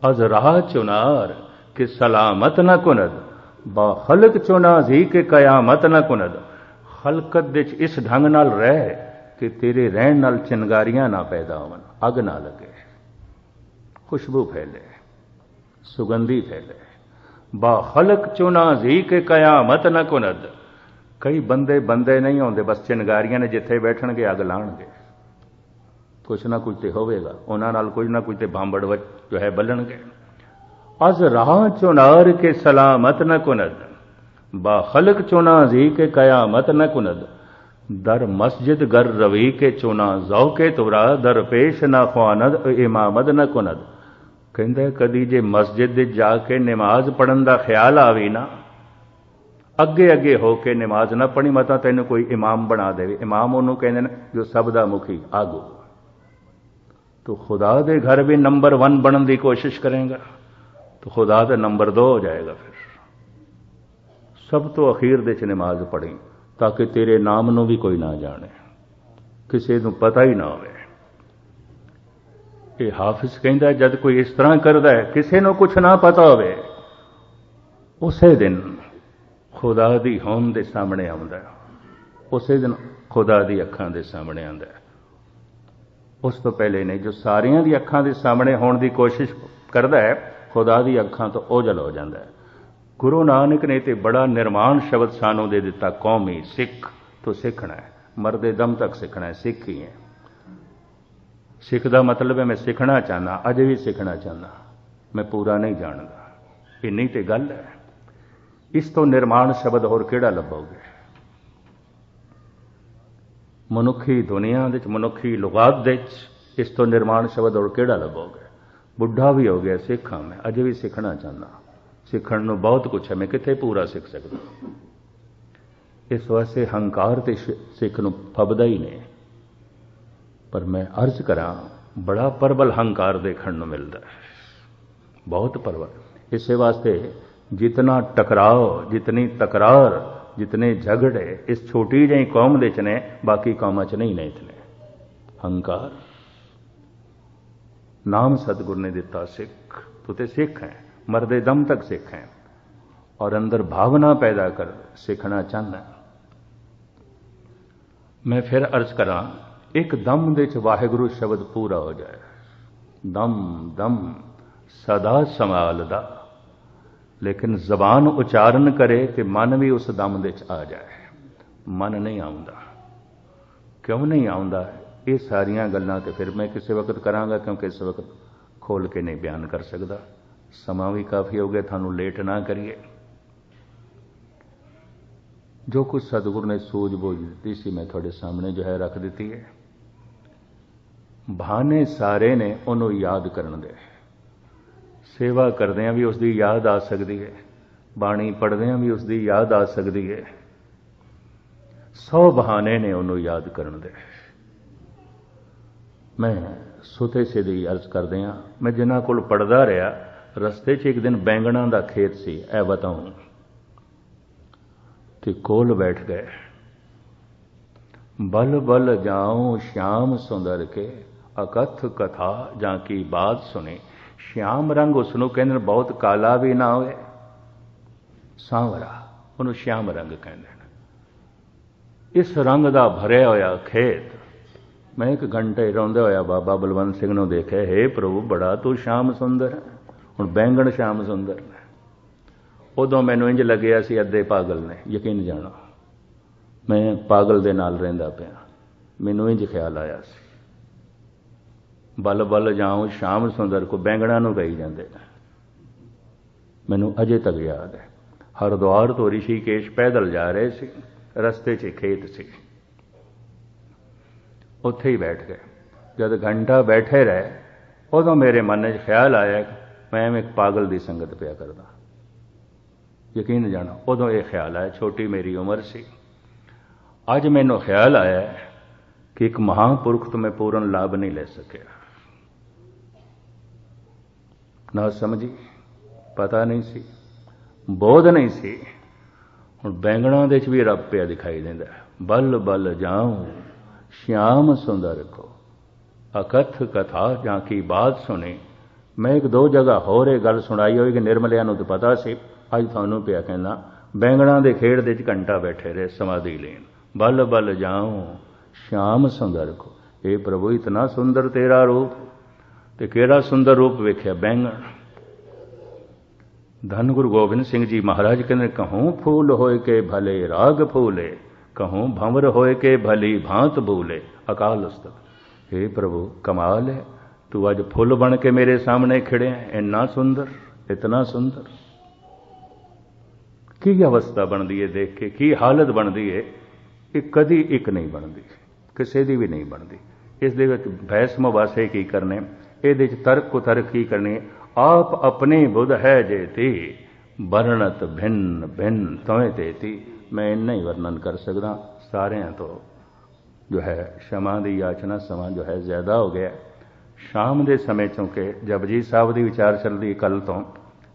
ਅਜ਼ ਰਹਾ ਚੁਨਾਰ ਕਿ ਸਲਾਮਤ ਨਾ ਕੁਨਦ, ਬਾ ਖਲਕ ਚੁਨਾ ਜੀ ਕਿ ਕਿਆਮਤ ਨਾ ਕੁਨਦ। ਖਲਕਤ ਵਿੱਚ ਇਸ ਢੰਗ ਨਾਲ ਰਹਿ ਕਿ ਤੇਰੇ ਰਹਿਣ ਨਾਲ ਚਿੰਗਾਰੀਆਂ ਨਾ ਪੈਦਾ ਹੋਣ, ਅੱਗ ਨਾ ਲੱਗੇ। ਖੁਸ਼ਬੂ ਫੈਲੇ, ਸੁਗੰਧੀ ਫੈਲੇ। ਬਾ ਖਲਕ ਚੁਨਾ ਜੀ ਕੇ ਕਿਆਮਤ ਨ ਕੁਨਦ। ਕਈ ਬੰਦੇ ਬੰਦੇ ਨਹੀਂ ਹੁੰਦੇ ਬਸ ਚਿੰਗਾਰੀਆਂ ਨੇ ਜਿੱਥੇ ਬੈਠਣਗੇ, ਅੱਗ ਲਾਣਗੇ। ਕੁਛ ਨਾ ਕੁਝ ਤੇ ਹੋਵੇਗਾ। ਉਹਨਾਂ ਨਾਲ ਕੁਝ ਨਾ ਕੁਝ ਤੇ ਭਾਂਬੜ ਜੋ ਹੈ ਬੱਲਣਗੇ। ਅਜ਼ ਰਾਹ ਚੁਨਾਰ ਕੇ ਸਲਾਮਤ ਨ ਕੁਨਦ। ਬਾ ਖਲਕ ਚੁਨਾ ਜੀ ਕੇ ਕਿਆਮਤ ਨ ਕੁਨਦ। ਦਰ ਮਸਜਿਦ ਗਰ ਰਵੀ ਕੇ ਚੁਨਾ ਜ਼ੌਕੇ ਤੁਰਾ ਦਰ ਪੇਸ਼ ਨਾ ਖਵਾਨਦ ਇਮਾਮਦ ਨ ਕੁਨਦ। ਕਹਿੰਦਾ ਕਦੀ ਜੇ ਮਸਜਿਦ ਦੇ ਜਾ ਕੇ ਨਮਾਜ਼ ਪੜਨ ਦਾ ਖਿਆਲ ਆਵੇ ਨਾ, ਅੱਗੇ ਅੱਗੇ ਹੋ ਕੇ ਨਮਾਜ਼ ਨਾ ਪੜੀ ਮਤਾ ਤੈਨੂੰ ਕੋਈ ਇਮਾਮ ਬਣਾ ਦੇਵੇ। ਇਮਾਮ ਉਹਨੂੰ ਕਹਿੰਦੇ ਨੇ ਜੋ ਸਭ ਦਾ ਮੁਖੀ, ਆਗੂ। ਤੋ ਖੁਦਾ ਦੇ ਘਰ ਵੀ ਨੰਬਰ 1 ਬਣਨ ਦੀ ਕੋਸ਼ਿਸ਼ ਕਰੇਗਾ, ਤੋ ਖੁਦਾ ਦਾ ਨੰਬਰ 2 ਹੋ ਜਾਏਗਾ ਫਿਰ। ਸਭ ਤੋਂ ਅਖੀਰ ਦੇ ਚ ਨਮਾਜ਼ ਪੜੀ ਤਾਂ ਕਿ ਤੇਰੇ ਨਾਮ ਨੂੰ ਵੀ ਕੋਈ ਨਾ ਜਾਣੇ। ਕਿਸੇ ਨੂੰ ਪਤਾ ਹੀ ਨਾ ਹੋਵੇ। ਇਹ ਹਾਫਿਜ਼ ਕਹਿੰਦਾ ਜਦ ਕੋਈ ਇਸ ਤਰ੍ਹਾਂ ਕਰਦਾ ਹੈ, ਕਿਸੇ ਨੂੰ ਕੁਝ ਨਾ ਪਤਾ ਹੋਵੇ, ਉਸੇ ਦਿਨ ਖੁਦਾ ਦੀ ਹੋਂਦ ਦੇ ਸਾਹਮਣੇ ਆਉਂਦਾ ਹੈ। ਉਸੇ ਦਿਨ ਖੁਦਾ ਦੀ ਅੱਖਾਂ ਦੇ ਸਾਹਮਣੇ ਆਉਂਦਾ ਹੈ। ਉਸ ਤੋਂ ਪਹਿਲੇ ਨਹੀਂ, ਜੋ ਸਾਰਿਆਂ ਦੀ ਅੱਖਾਂ ਦੇ ਸਾਹਮਣੇ ਹੋਣ ਦੀ ਕੋਸ਼ਿਸ਼ ਕਰਦਾ ਹੈ, ਖੁਦਾ ਦੀ ਅੱਖਾਂ ਤੋਂ ਓਝਲ ਹੋ ਜਾਂਦਾ ਹੈ। ਗੁਰੂ ਨਾਨਕ ਨੇ ਤੇ ਬੜਾ ਨਿਰਮਾਣ ਸ਼ਬਦ ਸਾਨੂੰ ਦੇ ਦਿੱਤਾ, ਕੌਮੀ ਸਿੱਖ ਤੋਂ ਸਿੱਖਣਾ ਹੈ, ਮਰਦੇ ਦਮ ਤੱਕ ਸਿੱਖਣਾ ਹੈ, ਸਿੱਖ ਹੀ ਹੈ। ਸਿੱਖ ਦਾ ਮਤਲਬ ਹੈ ਮੈਂ ਸਿੱਖਣਾ ਚਾਹਨਾ ਅਜੇ ਵੀ ਸਿੱਖਣਾ ਚਾਹਨਾ ਮੈਂ ਪੂਰਾ ਨਹੀਂ ਜਾਣਦਾ। ਇਹ ਨਹੀਂ ਤੇ ਗੱਲ ਹੈ। ਇਸ ਤੋਂ ਨਿਰਮਾਣ ਸ਼ਬਦ ਹੋਰ ਕਿਹੜਾ ਲੱਭੋਗੇ? ਮਨੁੱਖੀ ਦੁਨੀਆ ਵਿੱਚ, ਮਨੁੱਖੀ ਲੁਗਾਤ ਦੇ ਵਿੱਚ ਇਸ ਤੋਂ ਨਿਰਮਾਣ ਸ਼ਬਦ ਹੋਰ ਕਿਹੜਾ ਲੱਭੋਗੇ? ਬੁੱਢਾ ਵੀ ਹੋ ਗਿਆ, ਸਿੱਖਾਂ ਮੈਂ, ਅਜੇ ਵੀ ਸਿੱਖਣਾ ਚਾਹੁੰਦਾ। ਸਿੱਖਣ ਨੂੰ ਬਹੁਤ ਕੁਝ ਹੈ, ਮੈਂ ਕਿੱਥੇ ਪੂਰਾ ਸਿੱਖ ਸਕਦਾ? ਇਸ ਵਾਸਤੇ ਹੰਕਾਰ ਤੇ ਸਿੱਖ ਨੂੰ ਫਬਦਾ ਹੀ ਨਹੀਂ। ਪਰ ਮੈਂ ਅਰਜ਼ ਕਰਾਂ, ਬੜਾ ਪਰਬਲ ਹੰਕਾਰ ਦੇਖਣ ਨੂੰ ਮਿਲਦਾ ਹੈ। ਬਹੁਤ ਪਰਬਲ ਇਸੇ ਵਾਸਤੇ ਜਿਤਨਾ ਟਕਰਾਓ, ਜਿਤਨੀ ਤਕਰਾਰ, ਜਿਤਨੇ ਝਗੜੇ, ਇਸ ਛੋਟੀ ਜਿਹੀ ਕੌਮ ਦੇ ਚ ਨੇ, ਬਾਕੀ ਕੌਮਾਂ ਚ ਨਹੀਂ ਨੇ ਇਤਨੇ। ਹੰਕਾਰ। ਨਾਮ ਸਤਿਗੁਰ ਨੇ ਦਿੱਤਾ ਸਿੱਖ। ਤੂੰ ਤੇ ਸਿੱਖ ਹੈ, ਮਰਦੇ ਦਮ ਤੱਕ ਸਿੱਖ ਹੈ। ਔਰ ਅੰਦਰ ਭਾਵਨਾ ਪੈਦਾ ਕਰ, ਸਿੱਖਣਾ ਚਾਹੁੰਦਾ ਮੈਂ ਫਿਰ ਅਰਜ਼ ਕਰਾਂ ਇੱਕ ਦਮ ਦੇ ਚ ਵਾਹਿਗੁਰੂ ਸ਼ਬਦ ਪੂਰਾ ਹੋ ਜਾਏ। ਦਮ ਦਮ, ਸਦਾ ਸੰਭਾਲਦਾ ਲੇਕਿਨ ਜ਼ਬਾਨ ਉਚਾਰਨ ਕਰੇ ਤੇ ਮਨ ਵੀ ਉਸ ਦਮ ਦੇ ਚ ਆ ਜਾਏ। ਮਨ ਨਹੀਂ ਆਉਂਦਾ। ਕਿਉਂ ਨਹੀਂ ਆਉਂਦਾ? ਇਹ ਸਾਰੀਆਂ ਗੱਲਾਂ ਤੇ ਫਿਰ ਮੈਂ ਕਿਸੇ ਵਕਤ ਕਰਾਂਗਾ, ਕਿਉਂਕਿ ਇਸ ਵਕਤ ਖੋਲ ਕੇ ਨਹੀਂ ਬਿਆਨ ਕਰ ਸਕਦਾ। ਸਮਾਂ ਵੀ ਕਾਫੀ ਹੋ ਗਿਆ, ਤੁਹਾਨੂੰ ਲੇਟ ਨਾ ਕਰੀਏ। ਜੋ ਕੁਝ ਸਤਿਗੁਰ ਨੇ ਸੂਝ ਬੋਝ ਦਿੱਤੀ ਸੀ, ਮੈਂ ਤੁਹਾਡੇ ਸਾਹਮਣੇ ਜੋ ਹੈ ਰੱਖ ਦਿੱਤੀ ਹੈ। ਬਹਾਨੇ ਸਾਰੇ ਨੇ ਉਹਨੂੰ ਯਾਦ ਕਰਨ ਦੇ। ਸੇਵਾ ਕਰਦਿਆਂ ਵੀ ਉਸ ਦੀ ਯਾਦ ਆ ਸਕਦੀ ਹੈ। ਬਾਣੀ ਪੜ੍ਹਦਿਆਂ ਵੀ ਉਸ ਦੀ ਯਾਦ ਆ ਸਕਦੀ ਹੈ। ਸੌ ਬਹਾਨੇ ਨੇ ਉਹਨੂੰ ਯਾਦ ਕਰਨ ਦੇ। ਮੈਂ ਸੁਤੇ ਸਿੱਧੀ ਅਰਜ਼ ਕਰਦੇ ਆ, ਮੈਂ ਜਿਨ੍ਹਾਂ ਕੋਲ ਪੜਦਾ ਰਿਹਾ, ਰਸਤੇ 'ਚ ਇੱਕ ਦਿਨ ਬੈਂਗਣਾ ਦਾ ਖੇਤ ਸੀ ਐ ਬਤਾਉਂ। ਤੇ ਕੋਲ ਬੈਠ ਗਏ। ਬਲ ਬਲ ਜਾਉ ਸ਼ਾਮ ਸੁੰਦਰ ਕੇ ਅਕਥ ਕਥਾ ਜਾਂ ਕੀ ਬਾਤ ਸੁਨੇ ਸ਼ਿਆਮ ਰੰਗ ਉਸ ਨੂੰ ਕਹਿੰਦੇ ਬਹੁਤ ਕਾਲਾ ਵੀ ਨਾ ਹੋਵੇ ਸਾਂਵਰਾ, ਉਹਨੂੰ ਸ਼ਿਆਮ ਰੰਗ ਕਹਿੰਦੇ ਨੇ। ਇਸ ਰੰਗ ਦਾ ਭਰਿਆ ਹੋਇਆ ਖੇਤ, ਮੈਂ ਇੱਕ ਘੰਟੇ ਰੋਂਦੇ ਹੋਇਆ ਬਾਬਾ ਬਲਵੰਤ ਸਿੰਘ ਨੂੰ ਦੇਖਿਆ, ਹੈ ਪ੍ਰਭੂ, ਬੜਾ ਤੂੰ ਸ਼ਾਮ ਸੁੰਦਰ ਹੁਣ ਬੈਂਗਣ ਸ਼ਾਮ ਸੁੰਦਰ ਨੇ। ਉਦੋਂ ਮੈਨੂੰ ਇੰਜ ਲੱਗਿਆ ਸੀ, ਅੱਧੇ ਪਾਗਲ ਨੇ, ਯਕੀਨ ਜਾਣਾ। ਮੈਂ ਪਾਗਲ ਦੇ ਨਾਲ ਰਹਿੰਦਾ ਪਿਆ। ਮੈਨੂੰ ਇੰਜ ਖਿਆਲ ਆਇਆ ਸੀ। ਬਲ ਬਲ ਜਾਉ, ਸ਼ਾਮ ਸੁੰਦਰ ਕੋ ਬੈਂਗਣਾ ਨੂੰ ਗਈ ਜਾਂਦੇ ਮੈਨੂੰ ਅਜੇ ਤੱਕ ਯਾਦ ਹੈ। ਹਰਦੁਆਰ ਤੋਂ ਰਿਸ਼ੀਕੇਸ਼ ਪੈਦਲ ਜਾ ਰਹੇ ਸੀ। ਰਸਤੇ 'ਚ ਖੇਤ ਸੀ। ਉੱਥੇ ਹੀ ਬੈਠ ਗਏ। ਜਦ ਘੰਟਾ ਬੈਠੇ ਰਹੇ, ਉਦੋਂ ਮੇਰੇ ਮਨ 'ਚ ਖਿਆਲ ਆਇਆ ਮੈਂ ਇੱਕ ਪਾਗਲ ਦੀ ਸੰਗਤ ਪਿਆ ਕਰਦਾ। ਯਕੀਨ ਜਾਣਾ, ਉਦੋਂ ਇਹ ਖਿਆਲ ਆਇਆ, ਛੋਟੀ ਮੇਰੀ ਉਮਰ ਸੀ। ਅੱਜ ਮੈਨੂੰ ਖਿਆਲ ਆਇਆ ਕਿ ਇੱਕ ਮਹਾਪੁਰਖ ਤੋਂ ਮੈਂ ਪੂਰਨ ਲਾਭ ਨਹੀਂ ਲੈ ਸਕਿਆ। ਨਾ ਸਮਝੀ, ਪਤਾ ਨਹੀਂ ਸੀ, ਬੋਧ ਨਹੀਂ ਸੀ। ਹੁਣ ਬੈਂਗਣਾ ਦੇ ਵਿੱਚ ਵੀ ਰੱਬ ਪਿਆ ਦਿਖਾਈ ਦਿੰਦਾ ਬਲ ਬਲ ਜਾਉ ਸ਼ਾਮ ਸੁੰਦਰ ਕੋ। ਅਕਥ ਕਥਾ ਜਾਂ ਕੀ ਬਾਤ ਸੁਣੀ। ਮੈਂ ਇੱਕ ਦੋ ਜਗ੍ਹਾ ਹੋਰ ਇਹ ਗੱਲ ਸੁਣਾਈ ਹੋਈ ਕਿ ਨਿਰਮਲਿਆਂ ਨੂੰ ਤਾਂ ਪਤਾ ਸੀ। ਅੱਜ ਤੁਹਾਨੂੰ ਪਿਆ ਕਹਿੰਦਾ, ਬੈਂਗਣਾ ਦੇ ਖੇੜ ਦੇ ਵਿੱਚ ਘੰਟਾ ਬੈਠੇ ਰਹੇ, ਸਮਾਧੀ ਲੈਣ। ਬਲ ਬਲ ਜਾਉ ਸ਼ਾਮ ਸੁੰਦਰ ਕੋ। ਇਹ ਪ੍ਰਭੂ ਇਤਨਾ ਸੁੰਦਰ ਤੇਰਾ ਰੂਪ ਤੇ ਕਿਹੜਾ ਸੁੰਦਰ ਰੂਪ ਵੇਖਿਆ? ਬੈਂਗਣ। ਧੰਨ ਗੁਰੂ ਗੋਬਿੰਦ ਸਿੰਘ ਜੀ ਮਹਾਰਾਜ ਕਹਿੰਦੇ, ਕਹੂੰ ਫੂਲ ਹੋਏ ਕੇ ਭਲੇ, ਰਾਗ ਫੂਲੇ। ਕਹੂੰ ਭੰਵਰ ਹੋਏ ਕੇ ਭਲੀ, ਭਾਂਤ ਬੂਲੇ ਅਕਾਲ ਉਸਤਤ। हे ਪ੍ਰਭੂ, ਕਮਾਲ ਹੈ। ਤੂੰ ਅੱਜ ਫੁੱਲ ਬਣ ਕੇ ਮੇਰੇ ਸਾਹਮਣੇ ਖੜਿਆ ਇੰਨਾ ਸੁੰਦਰ, ਇਤਨਾ ਸੁੰਦਰ। ਕੀ ਅਵਸਥਾ ਬਣਦੀ ਹੈ ਦੇਖ ਕੇ? ਕੀ ਹਾਲਤ ਬਣਦੀ ਏ? ਇਹ ਕਦੀ ਇੱਕ ਨਹੀਂ ਬਣਦੀ। ਕਿਸੇ ਦੀ ਵੀ ਨਹੀਂ ਬਣਦੀ। ਇਸ ਦੇ ਵਿੱਚ ਬਹਿਸ ਮਵਾਸੇ ਕੀ ਕਰਨੇ? ਇਹਦੇ ਚ ਤਰਕ ਕੋ ਤਰਕ ਕੀ ਕਰਨੀ ਆਪ ਆਪਣੇ ਬੁੱਧ ਹੈ ਜੇ ਤੇ, ਵਰਣਤ ਭਿੰਨ ਭਿੰਨ ਤੋਏ ਤੇਤੀ ਮੈਂ ਇੰਨਾ ਹੀ ਵਰਣਨ ਕਰ ਸਕਦਾ, ਸਾਰਿਆਂ ਤੋਂ ਜੋ ਹੈ ਸ਼ਮਾ ਦੀ ਯਾਚਨਾ, ਸਮਾਂ ਜੋ ਹੈ ਜ਼ਿਆਦਾ ਹੋ ਗਿਆ। ਸ਼ਾਮ ਦੇ ਸਮੇਂ ਚੋਂਕੇ ਜਪਜੀ ਸਾਹਿਬ ਦੀ ਵਿਚਾਰ ਚੱਲਦੀ ਕੱਲ ਤੋਂ।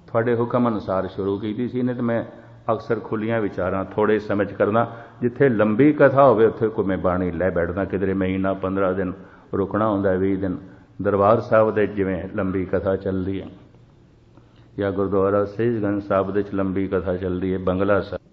ਤੁਹਾਡੇ ਹੁਕਮ ਅਨੁਸਾਰ ਸ਼ੁਰੂ ਕੀਤੀ ਸੀ ਨੇ ਤੇ ਮੈਂ ਅਕਸਰ ਖੁੱਲੀਆਂ ਵਿਚਾਰਾਂ ਥੋੜੇ ਸਮੇਂ ਚ ਕਰਨਾ ਜਿੱਥੇ ਲੰਬੀ ਕਥਾ ਹੋਵੇ, ਉੱਥੇ ਕੋਈ ਮੈਂ ਬਾਣੀ ਲੈ ਬੈਠਦਾ। ਕਿਧਰੇ ਮਹੀਨਾ 15 ਦਿਨ ਰੁਕਣਾ ਹੁੰਦਾ 20 ਦਿਨ ਦਰਬਾਰ ਸਾਹਿਬ ਦੇ ਜਿਵੇਂ ਲੰਬੀ ਕਥਾ ਚੱਲਦੀ ਹੈ। ਜਾਂ ਗੁਰਦੁਆਰਾ ਸਹਿਜਗੰਜ ਸਾਹਿਬ ਦੇ ਵਿੱਚ ਲੰਬੀ ਕਥਾ ਚੱਲਦੀ ਹੈ, ਬੰਗਲਾ ਸਾਹਿਬ।